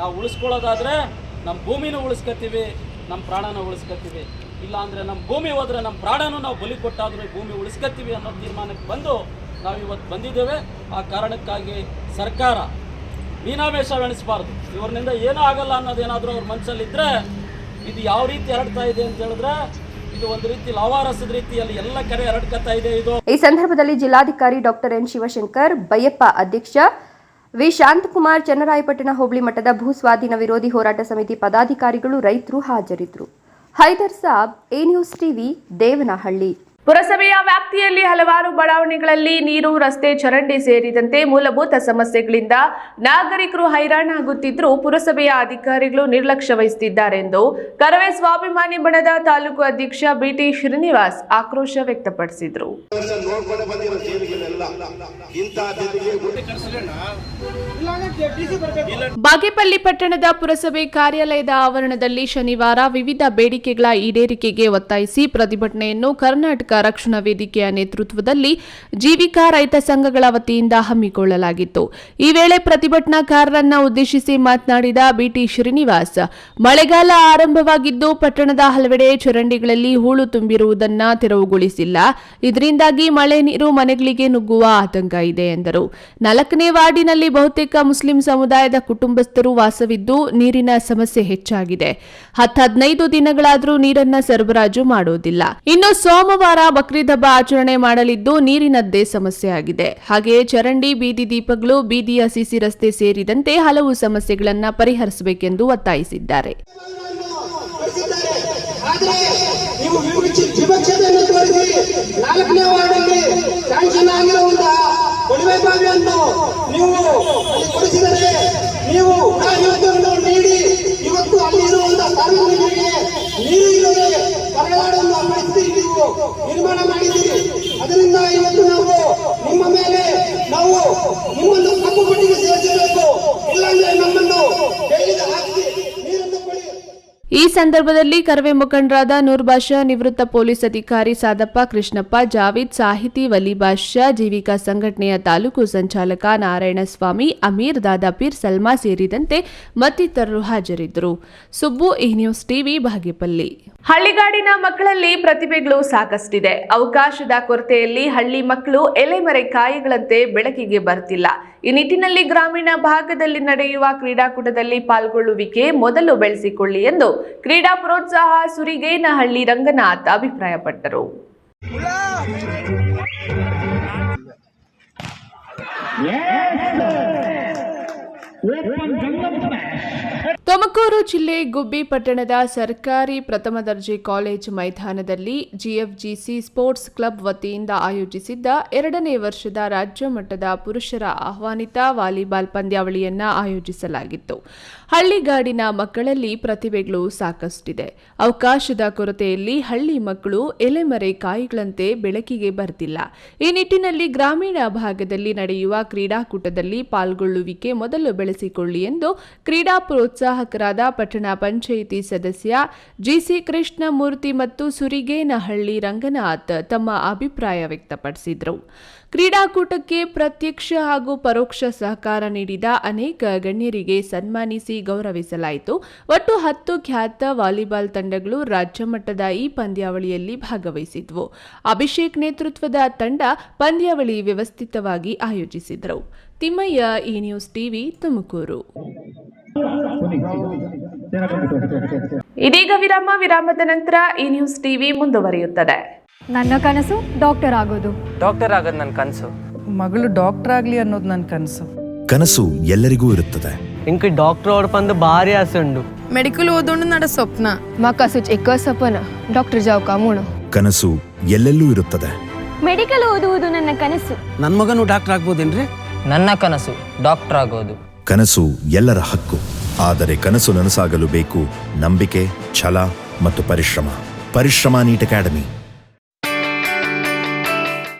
ನಾವು ಉಳಿಸ್ಕೊಳ್ಳೋದಾದರೆ ನಮ್ಮ ಭೂಮಿನೂ ಉಳಿಸ್ಕೊತೀವಿ ನಮ್ಮ ಪ್ರಾಣನೂ ಉಳಿಸ್ಕೊತೀವಿ ಇಲ್ಲ ಅಂದರೆ ನಮ್ಮ ಭೂಮಿ ಹೋದರೆ ನಮ್ಮ ಪ್ರಾಣನೂ ನಾವು ಬಲಿ ಕೊಟ್ಟಾದರೂ ಭೂಮಿ ಉಳಿಸ್ಕೊತೀವಿ ಅನ್ನೋ ತೀರ್ಮಾನಕ್ಕೆ ಬಂದು ನಾವು ಇವತ್ತು ಬಂದಿದ್ದೇವೆ. ಆ ಕಾರಣಕ್ಕಾಗಿ ಸರ್ಕಾರ ಮೀನಾವೇಶವೆಣಿಸಬಾರ್ದು ಇವ್ರನಿಂದ ಏನೂ ಆಗಲ್ಲ ಅನ್ನೋದೇನಾದರೂ ಅವ್ರ ಮನಸ್ಸಲ್ಲಿದ್ದರೆ ಇದು ಯಾವ ರೀತಿ ಹರಡ್ತಾ ಇದೆ ಅಂತ ಹೇಳಿದ್ರೆ ಈ ಸಂದರ್ಭದಲ್ಲಿ ಜಿಲ್ಲಾಧಿಕಾರಿ ಡಾಕ್ಟರ್ ಎನ್ ಶಿವಶಂಕರ್, ಬೈಯಪ್ಪ ಅಧ್ಯಕ್ಷ ವಿ ಶಾಂತಕುಮಾರ್, ಚನ್ನರಾಯಪಟ್ಟಣ ಹೋಬಳಿ ಮಠದ ಭೂ ಸ್ವಾಧೀನ ವಿರೋಧಿ ಹೋರಾಟ ಸಮಿತಿ ಪದಾಧಿಕಾರಿಗಳು ರೈತರು ಹಾಜರಿದ್ದರು. Haider Sab, A news TV, Devanahalli. ಪುರಸಭೆಯ ವ್ಯಾಪ್ತಿಯಲ್ಲಿ ಹಲವಾರು ಬಡಾವಣೆಗಳಲ್ಲಿ ನೀರು, ರಸ್ತೆ, ಚರಂಡಿ ಸೇರಿದಂತೆ ಮೂಲಭೂತ ಸಮಸ್ಯೆಗಳಿಂದ ನಾಗರಿಕರು ಹೈರಾಣಾಗುತ್ತಿದ್ದರೂ ಪುರಸಭೆಯ ಅಧಿಕಾರಿಗಳು ನಿರ್ಲಕ್ಷ್ಯ ವಹಿಸುತ್ತಿದ್ದಾರೆ ಎಂದು ಕರವೇ ಸ್ವಾಭಿಮಾನಿ ಬಣದ ತಾಲೂಕು ಅಧ್ಯಕ್ಷ ಬಿಟಿ ಶ್ರೀನಿವಾಸ್ ಆಕ್ರೋಶ ವ್ಯಕ್ತಪಡಿಸಿದರು. ಬಾಗೇಪಲ್ಲಿ ಪಟ್ಟಣದ ಪುರಸಭೆ ಕಾರ್ಯಾಲಯದ ಆವರಣದಲ್ಲಿ ಶನಿವಾರ ವಿವಿಧ ಬೇಡಿಕೆಗಳ ಈಡೇರಿಕೆಗೆ ಒತ್ತಾಯಿಸಿ ಪ್ರತಿಭಟನೆಯನ್ನು ಕರ್ನಾಟಕ ರಕ್ಷಣಾ ವೇದಿಕೆಯ ನೇತೃತ್ವದಲ್ಲಿ ಜೀವಿಕಾ ರೈತ ಸಂಘಗಳ ವತಿಯಿಂದ ಹಮ್ಮಿಕೊಳ್ಳಲಾಗಿತ್ತು. ಈ ವೇಳೆ ಪ್ರತಿಭಟನಾಕಾರರನ್ನ ಉದ್ದೇಶಿಸಿ ಮಾತನಾಡಿದ ಬಿಟಿ ಶ್ರೀನಿವಾಸ್, ಮಳೆಗಾಲ ಆರಂಭವಾಗಿದ್ದು ಪಟ್ಟಣದ ಹಲವೆಡೆ ಚರಂಡಿಗಳಲ್ಲಿ ಹೂಳು ತುಂಬಿರುವುದನ್ನ ತೆರವುಗೊಳಿಸಿಲ್ಲ. ಇದರಿಂದಾಗಿ ಮಳೆ ನೀರು ಮನೆಗಳಿಗೆ ನುಗ್ಗುವ ಆತಂಕ ಇದೆ ಎಂದರು. ನಾಲ್ಕನೇ ವಾರ್ಡಿನಲ್ಲಿ ಬಹುತೇಕ ಮುಸ್ಲಿಂ ಸಮುದಾಯದ ಕುಟುಂಬಸ್ಥರು ವಾಸವಿದ್ದು ನೀರಿನ ಸಮಸ್ಯೆ ಹೆಚ್ಚಾಗಿದೆ. ಹತ್ತು ಹದಿನೈದು ದಿನಗಳಾದರೂ ನೀರನ್ನ ಸರಬರಾಜು ಮಾಡುವುದಿಲ್ಲ. ಇನ್ನು ಸೋಮವಾರ ಬಕ್ರೀದ್ ಹಬ್ಬ ಆಚರಣೆ ಮಾಡಲಿದ್ದು ನೀರಿನದ್ದೇ ಸಮಸ್ಯೆ ಆಗಿದೆ ಹಾಗೆಯೇ ಚರಂಡಿ, ಬೀದಿ ದೀಪಗಳು ಬೀದಿಯ ಸಿಸಿ ರಸ್ತೆ ಸೇರಿದಂತೆ ಹಲವು ಸಮಸ್ಯೆಗಳನ್ನು ಪರಿಹರಿಸಬೇಕೆಂದು ಒತ್ತಾಯಿಸಿದ್ದಾರೆ. ಆದ್ರೆ ನೀವು ವಿಭಜನೆಯನ್ನು ತೋರಿಸಿ ನಾಲ್ಕನೇ ವಾರ್ಡಲ್ಲಿ ಸ್ಯಾಂಕ್ಷನ್ ಆಗಿರುವಂತಹ ಕೊಳವೆ ಬಾವಿಯನ್ನು ನೀವು ಅಲ್ಲಿ ಕೊಡಿಸಿದರೆ ನೀವು ಇವತ್ತನ್ನು ನೀಡಿ ಇವತ್ತು ಅಲ್ಲಿ ಇರುವಂತಹ ಸಾರ್ವಜನಿಕರಿಗೆ ನೀರು ಇಲ್ಲದೆ ಪರಗಾಡುವ ಪರಿಸ್ಥಿತಿ ನೀವು ನಿರ್ಮಾಣ ಮಾಡಿದ್ದೀರಿ. ಅದರಿಂದ ಇವತ್ತು ನಾವು ನಿಮ್ಮ ಮೇಲೆ ನಾವು ನಿಮ್ಮನ್ನು ಕಪ್ಪು ಪಟ್ಟಿಗೆ ಸೇರಿಸಬೇಕು. ಇಲ್ಲಾಂದ್ರೆ ನಮ್ಮನ್ನು ಜೈಲಿಗೆ ಹಾಕಿ ನೀರನ್ನು ಕೊಡಿ ಈ ಸಂದರ್ಭದಲ್ಲಿ ಕರವೇ ಮುಖಂಡರಾದ ನೂರ್ ಬಾಷಾ ನಿವೃತ್ತ ಪೊಲೀಸ್ ಅಧಿಕಾರಿ ಸಾದಪ್ಪ ಕೃಷ್ಣಪ್ಪ, ಜಾವೀದ್ ಸಾಹಿತಿ ವಲಿ ಬಾಷಾ ಜೀವಿಕಾ ಸಂಘಟನೆಯ ತಾಲೂಕು ಸಂಚಾಲಕ ನಾರಾಯಣಸ್ವಾಮಿ, ಅಮೀರ್ ದಾದಾಪೀರ್ ಸಲ್ಮಾ ಸೇರಿದಂತೆ ಮತ್ತಿತರರು ಹಾಜರಿದ್ದರು. ಸುಬ್ಬು ಈ ನ್ಯೂಸ್ ಟಿವಿ, ಬಾಗೇಪಲ್ಲಿ. ಹಳ್ಳಿಗಾಡಿನ ಮಕ್ಕಳಲ್ಲಿ ಪ್ರತಿಭೆಗಳು ಸಾಕಷ್ಟಿದೆ. ಅವಕಾಶದ ಕೊರತೆಯಲ್ಲಿ ಹಳ್ಳಿ ಮಕ್ಕಳು ಎಲೆಮರೆ ಕಾಯಿಗಳಂತೆ ಬೆಳಕಿಗೆ ಬರ್ತಿಲ್ಲ. ಈ ನಿಟ್ಟಿನಲ್ಲಿ ಗ್ರಾಮೀಣ ಭಾಗದಲ್ಲಿ ನಡೆಯುವ ಕ್ರೀಡಾಕೂಟದಲ್ಲಿ ಪಾಲ್ಗೊಳ್ಳುವಿಕೆ ಮೊದಲು ಬೆಳೆಸಿಕೊಳ್ಳಿ ಎಂದು ಕ್ರೀಡಾ ಪ್ರೋತ್ಸಾಹ ಸುರಿಗೇನಹಳ್ಳಿ ರಂಗನಾಥ್ ಅಭಿಪ್ರಾಯಪಟ್ಟರು. ತುಮಕೂರು ಜಿಲ್ಲೆ ಗುಬ್ಬಿ ಪಟ್ಟಣದ ಸರ್ಕಾರಿ ಪ್ರಥಮ ದರ್ಜೆ ಕಾಲೇಜು ಮೈದಾನದಲ್ಲಿ ಜಿಎಫ್ಜಿಸಿ ಸ್ಪೋರ್ಟ್ಸ್ ಕ್ಲಬ್ ವತಿಯಿಂದ ಆಯೋಜಿಸಿದ್ದ ಎರಡನೇ ವರ್ಷದ ರಾಜ್ಯ ಮಟ್ಟದ ಪುರುಷರ ಆಹ್ವಾನಿತ ವಾಲಿಬಾಲ್ ಪಂದ್ಯಾವಳಿಯನ್ನ ಆಯೋಜಿಸಲಾಗಿತ್ತು. ಹಳ್ಳಿಗಾಡಿನ ಮಕ್ಕಳಲ್ಲಿ ಪ್ರತಿಭೆಗಳು ಸಾಕಷ್ಟಿದೆ. ಅವಕಾಶದ ಕೊರತೆಯಲ್ಲಿ ಹಳ್ಳಿ ಮಕ್ಕಳು ಎಲೆಮರೆ ಕಾಯಿಗಳಂತೆ ಬೆಳಕಿಗೆ ಬರ್ತಿಲ್ಲ ಈ ನಿಟ್ಟಿನಲ್ಲಿ ಗ್ರಾಮೀಣ ಭಾಗದಲ್ಲಿ ನಡೆಯುವ ಕ್ರೀಡಾಕೂಟದಲ್ಲಿ ಪಾಲ್ಗೊಳ್ಳುವಿಕೆ ಮೊದಲು ಬೆಳೆಸಿಕೊಳ್ಳಿ ಎಂದು ಕ್ರೀಡಾ ಪ್ರೋತ್ಸಾಹಕರಾದ ಪಟ್ಟಣ ಪಂಚಾಯಿತಿ ಸದಸ್ಯ ಜಿಸಿ ಕೃಷ್ಣಮೂರ್ತಿ ಮತ್ತು ಸುರಿಗೇನಹಳ್ಳಿ ರಂಗನಾಥ್ ತಮ್ಮ ಅಭಿಪ್ರಾಯ ವ್ಯಕ್ತಪಡಿಸಿದರು. ಕ್ರೀಡಾಕೂಟಕ್ಕೆ ಪ್ರತ್ಯಕ್ಷ ಹಾಗೂ ಪರೋಕ್ಷ ಸಹಕಾರ ನೀಡಿದ ಅನೇಕ ಗಣ್ಯರಿಗೆ ಸನ್ಮಾನಿಸಿ ಗೌರವಿಸಲಾಯಿತು. ಒಟ್ಟು ಹತ್ತು ಖ್ಯಾತ ವಾಲಿಬಾಲ್ ತಂಡಗಳು ರಾಜ್ಯ ಮಟ್ಟದ ಈ ಪಂದ್ಯಾವಳಿಯಲ್ಲಿ ಭಾಗವಹಿಸಿದ್ವು. ಅಭಿಷೇಕ್ ನೇತೃತ್ವದ ತಂಡ ಪಂದ್ಯಾವಳಿ ವ್ಯವಸ್ಥಿತವಾಗಿ ಆಯೋಜಿಸಿದರು Thimmaiah E news TV Tumakuru. ಇದೀಗ ವಿರಾಮ ವಿರಾಮದ ನಂತರ ಇ ನ್ಯೂಸ್ ಟಿವಿ ಮುಂದುವರಿಯುತ್ತದೆ. ನನ್ನ ಕನಸು ಡಾಕ್ಟರ್ ಆಗೋದು. ಡಾಕ್ಟರ್ ಆಗೋದು ನನ್ನ ಕನಸು. ಮಗಳು ಡಾಕ್ಟರ್ ಆಗ್ಲಿ ಅನ್ನೋದು ನನ್ನ ಕನಸು. ಕನಸು ಎಲ್ಲರಿಗೂ ಇರುತ್ತದೆ. ಇಂಕ ಡಾಕ್ಟರ್ ಓಡ್ಪಂದು ಭಾರಿ ಆಸೆ ಉಂಡು. ಮೆಡಿಕಲ್ ಓದೋಣ ನಡ ಸ್ವಪ್ನ. ಮಕ್ಕಸುಚ್ ಚಿಕ್ಕ ಸ್ವಪ್ನ ಡಾಕ್ಟರ್ ಜಾವ್ ಮೂಣ ಕನಸು ಎಲ್ಲೆಲ್ಲೂ ಇರುತ್ತದೆ. ಮೆಡಿಕಲ್ ಓದುವುದು ನನ್ನ ಕನಸು. ನನ್ನ ಮಗನು ಡಾಕ್ಟರ್ ಆಗ್ಬೋದೇನ್ರಿ? ನನ್ನ ಕನಸು ಡಾಕ್ಟರ್ ಆಗೋದು. ಕನಸು ಎಲ್ಲರ ಹಕ್ಕು. ಆದರೆ ಕನಸು ನನಸಾಗಲು ಬೇಕು ನಂಬಿಕೆ, ಛಲ ಮತ್ತು ಪರಿಶ್ರಮ. ಪರಿಶ್ರಮ ನೀಟ್ ಅಕಾಡೆಮಿ.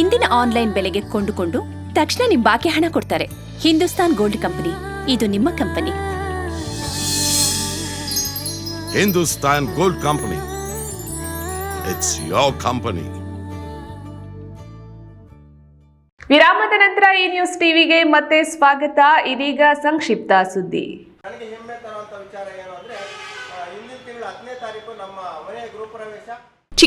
ಇಂದಿನ ಆನ್ಲೈನ್ ಬೆಲೆಗೆ ಕೊಂಡುಕೊಂಡು ತಕ್ಷಣ ನಿಮ್ ಬಾಕಿ ಹಣ ಕೊಡ್ತಾರೆ. Hindustan gold company. ಇದು ನಿಮ್ಮ company. Hindustan gold company. It's your company ವಿರಾಮದ ನಂತರ ಈ ನ್ಯೂಸ್ ಟಿವಿಗೆ ಮತ್ತೆ ಸ್ವಾಗತ. ಇದೀಗ ಸಂಕ್ಷಿಪ್ತ ಸುದ್ದಿ. ನನಗೆ ಹೆಮ್ಮೆ ತರುವಂತ ವಿಚಾರ ಏನು ಅಂದ್ರೆ ಹಿಂದಿನ ತಿಂಗಳು ಹತ್ತನೇ ತಾರೀಕು ನಮ್ಮ ಮನೆಯ ಗೃಹಪ್ರವೇಶ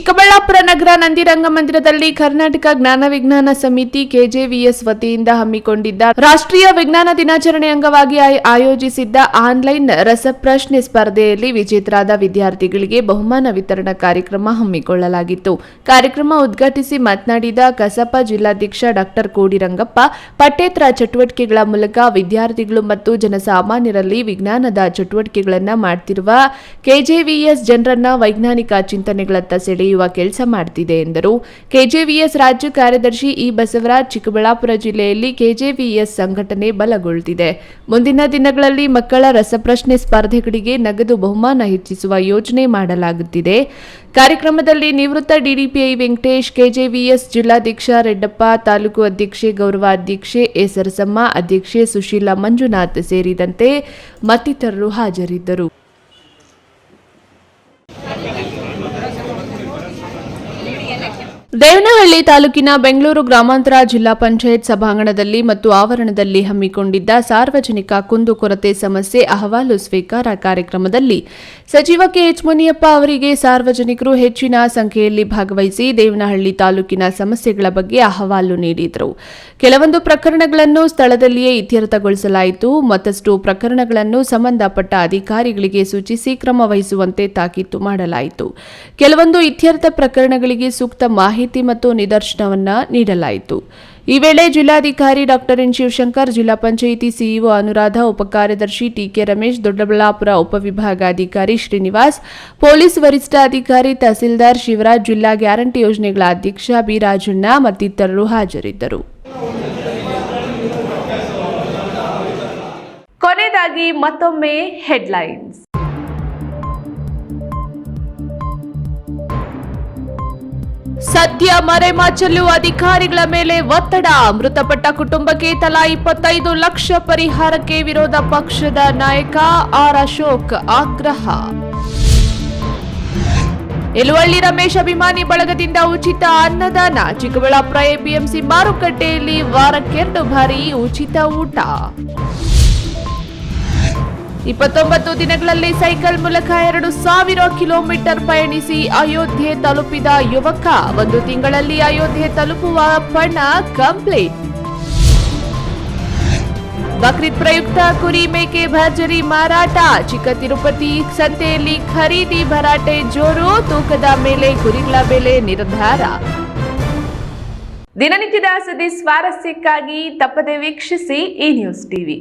ಚಿಕ್ಕಬಳ್ಳಾಪುರ ನಗರ ನಂದಿರಂಗ ಮಂದಿರದಲ್ಲಿ ಕರ್ನಾಟಕ ಜ್ಞಾನ ವಿಜ್ಞಾನ ಸಮಿತಿ ಕೆಜೆವಿಎಸ್ ವತಿಯಿಂದ ಹಮ್ಮಿಕೊಂಡಿದ್ದ ರಾಷ್ಟ್ರೀಯ ವಿಜ್ಞಾನ ದಿನಾಚರಣೆ ಅಂಗವಾಗಿ ಆಯ್- ಆಯೋಜಿಸಿದ್ದ ಆನ್ಲೈನ್ ರಸಪ್ರಶ್ನೆ ಸ್ಪರ್ಧೆಯಲ್ಲಿ ವಿಜೇತರಾದ ವಿದ್ಯಾರ್ಥಿಗಳಿಗೆ ಬಹುಮಾನ ವಿತರಣಾ ಕಾರ್ಯಕ್ರಮ ಹಮ್ಮಿಕೊಳ್ಳಲಾಗಿತ್ತು. ಕಾರ್ಯಕ್ರಮ ಉದ್ಘಾಟಿಸಿ ಮಾತನಾಡಿದ ಕಸಪ ಜಿಲ್ಲಾಧ್ಯಕ್ಷ ಡಾಕ್ಟರ್ ಕೋಡಿರಂಗಪ್ಪ, ಪಠ್ಯೇತರ ಚಟುವಟಿಕೆಗಳ ಮೂಲಕ ವಿದ್ಯಾರ್ಥಿಗಳು ಮತ್ತು ಜನಸಾಮಾನ್ಯರಲ್ಲಿ ವಿಜ್ಞಾನದ ಚಟುವಟಿಕೆಗಳನ್ನು ಮಾಡ್ತಿರುವ ಕೆಜೆವಿಎಸ್ ಜನರನ್ನ ವೈಜ್ಞಾನಿಕ ಚಿಂತನೆಗಳತ್ತ ಸೆಳೆಯುವ ಕೆಲಸ ಮಾಡ್ತಿದೆ ಎಂದರು. ಕೆಜೆವಿಎಸ್ ರಾಜ್ಯ ಕಾರ್ಯದರ್ಶಿ ಇ ಬಸವರಾಜ್ ಚಿಕ್ಕಬಳ್ಳಾಪುರ ಜಿಲ್ಲೆಯಲ್ಲಿ ಕೆಜೆವಿಎಸ್ ಸಂಘಟನೆ ಬಲಗೊಳ್ಳುತ್ತಿದೆ ಮುಂದಿನ ದಿನಗಳಲ್ಲಿ ಮಕ್ಕಳ ರಸಪ್ರಶ್ನೆ ಸ್ಪರ್ಧೆಗಳಿಗೆ ನಗದು ಬಹುಮಾನ ಹೆಚ್ಚಿಸುವ ಯೋಜನೆ ಮಾಡಲಾಗುತ್ತಿದೆ. ಕಾರ್ಯಕ್ರಮದಲ್ಲಿ ನಿವೃತ್ತ ಡಿಡಿಪಿಐ ವೆಂಕಟೇಶ್, ಕೆಜೆವಿಎಸ್ ಜಿಲ್ಲಾಧ್ಯಕ್ಷ ರೆಡ್ಡಪ್ಪ, ತಾಲೂಕು ಅಧ್ಯಕ್ಷೆ ಗೌರವಾಧ್ಯಕ್ಷೆ ಎ ಸರಸಮ್ಮ ಅಧ್ಯಕ್ಷೆ ಸುಶೀಲಾ ಮಂಜುನಾಥ್ ಸೇರಿದಂತೆ ಮತ್ತಿತರರು ಹಾಜರಿದ್ದರು. ದೇವನಹಳ್ಳಿ ತಾಲೂಕಿನ ಬೆಂಗಳೂರು ಗ್ರಾಮಾಂತರ ಜಿಲ್ಲಾ ಪಂಚಾಯತ್ ಸಭಾಂಗಣದಲ್ಲಿ ಮತ್ತು ಆವರಣದಲ್ಲಿ ಹಮ್ಮಿಕೊಂಡಿದ್ದ ಸಾರ್ವಜನಿಕ ಕುಂದುಕೊರತೆ ಸಮಸ್ಯೆ ಅಹವಾಲು ಸ್ವೀಕಾರ ಕಾರ್ಯಕ್ರಮದಲ್ಲಿ ಸಚಿವ ಕೆಎಚ್ ಮುನಿಯಪ್ಪ ಅವರಿಗೆ ಸಾರ್ವಜನಿಕರು ಹೆಚ್ಚಿನ ಸಂಖ್ಯೆಯಲ್ಲಿ ಭಾಗವಹಿಸಿ ದೇವನಹಳ್ಳಿ ತಾಲೂಕಿನ ಸಮಸ್ಯೆಗಳ ಬಗ್ಗೆ ಅಹವಾಲು ನೀಡಿದರು. ಕೆಲವೊಂದು ಪ್ರಕರಣಗಳನ್ನು ಸ್ಥಳದಲ್ಲಿಯೇ ಇತ್ಯರ್ಥಗೊಳಿಸಲಾಯಿತು. ಮತ್ತಷ್ಟು ಪ್ರಕರಣಗಳನ್ನು ಸಂಬಂಧಪಟ್ಟ ಅಧಿಕಾರಿಗಳಿಗೆ ಸೂಚಿಸಿ ಕ್ರಮ ವಹಿಸುವಂತೆ ತಾಕೀತು ಮಾಡಲಾಯಿತು. ಕೆಲವೊಂದು ಇತ್ಯರ್ಥ ಪ್ರಕರಣಗಳಿಗೆ ಸೂಕ್ತ ಮಾಹಿತಿ ಮತ್ತು ನಿದರ್ಶನವನ್ನು ನೀಡಲಾಯಿತು. ಈ ವೇಳೆ ಜಿಲ್ಲಾಧಿಕಾರಿ ಡಾಕ್ಟರ್ ಎನ್ ಶಿವಶಂಕರ್, ಜಿಲ್ಲಾ ಪಂಚಾಯಿತಿ ಸಿಇಒ ಅನುರಾಧ, ಉಪಕಾರ್ಯದರ್ಶಿ ಟಿಕೆ ರಮೇಶ್, ದೊಡ್ಡಬಳ್ಳಾಪುರ ಉಪವಿಭಾಗಾಧಿಕಾರಿ ಶ್ರೀನಿವಾಸ್, ಪೊಲೀಸ್ ವರಿಷ್ಠಾಧಿಕಾರಿ ತಹಸೀಲ್ದಾರ್ ಶಿವರಾಜ್, ಜಿಲ್ಲಾ ಗ್ಯಾರಂಟಿ ಯೋಜನೆಗಳ ಅಧ್ಯಕ್ಷ ಬಿ. ರಾಜಣ್ಣ ಮತ್ತಿತರರು ಹಾಜರಿದ್ದರು. ಕೊನೆಯದಾಗಿ ಮತ್ತೊಮ್ಮೆ ಹೆಡ್ಲೈನ್ಸ್. ಸದ್ಯ ಮರೆಮಾಚಲು ಅಧಿಕಾರಿಗಳ ಮೇಲೆ ಒತ್ತಡ. ಮೃತಪಟ್ಟ ಕುಟುಂಬಕ್ಕೆ ತಲಾ ಇಪ್ಪತ್ತೈದು ಲಕ್ಷ ಪರಿಹಾರಕ್ಕೆ ವಿರೋಧ ಪಕ್ಷದ ನಾಯಕ ಆರ್ ಅಶೋಕ್ ಆಗ್ರಹ. ಎಲುವಳ್ಳಿ ರಮೇಶ್ ಅಭಿಮಾನಿ ಬಳಗದಿಂದ ಉಚಿತ ಅನ್ನದಾನ. ಚಿಕ್ಕಬಳ್ಳಾಪುರ ಎಪಿಎಂಸಿ ಮಾರುಕಟ್ಟೆಯಲ್ಲಿ ವಾರಕ್ಕೆರಡು ಬಾರಿ ಉಚಿತ ಊಟ. ಇಪ್ಪತ್ತೊಂಬತ್ತು ದಿನಗಳಲ್ಲಿ ಸೈಕಲ್ ಮೂಲಕ ಎರಡು ಸಾವಿರ ಕಿಲೋಮೀಟರ್ ಪಯಣಿಸಿ ಅಯೋಧ್ಯೆ ತಲುಪಿದ ಯುವಕ, ಒಂದು ತಿಂಗಳಲ್ಲಿ ಅಯೋಧ್ಯೆ ತಲುಪುವ ಪಣ ಕಂಪ್ಲೀಟ್. ಬಕ್ರೀದ್ ಪ್ರಯುಕ್ತ ಕುರಿ ಮೇಕೆ ಭರ್ಜರಿ ಮಾರಾಟ, ಚಿಕ್ಕ ತಿರುಪತಿ ಸಂತೆಯಲ್ಲಿ ಖರೀದಿ ಭರಾಟೆ ಜೋರು, ತೂಕದ ಮೇಲೆ ಕುರಿಗಳ ಬೆಲೆ ನಿರ್ಧಾರ. ದಿನನಿತ್ಯದ ಸುದ್ದಿ ಸ್ವಾರಸ್ಯಕ್ಕಾಗಿ ತಪ್ಪದೆ ವೀಕ್ಷಿಸಿ ಈ ನ್ಯೂಸ್ ಟಿವಿ.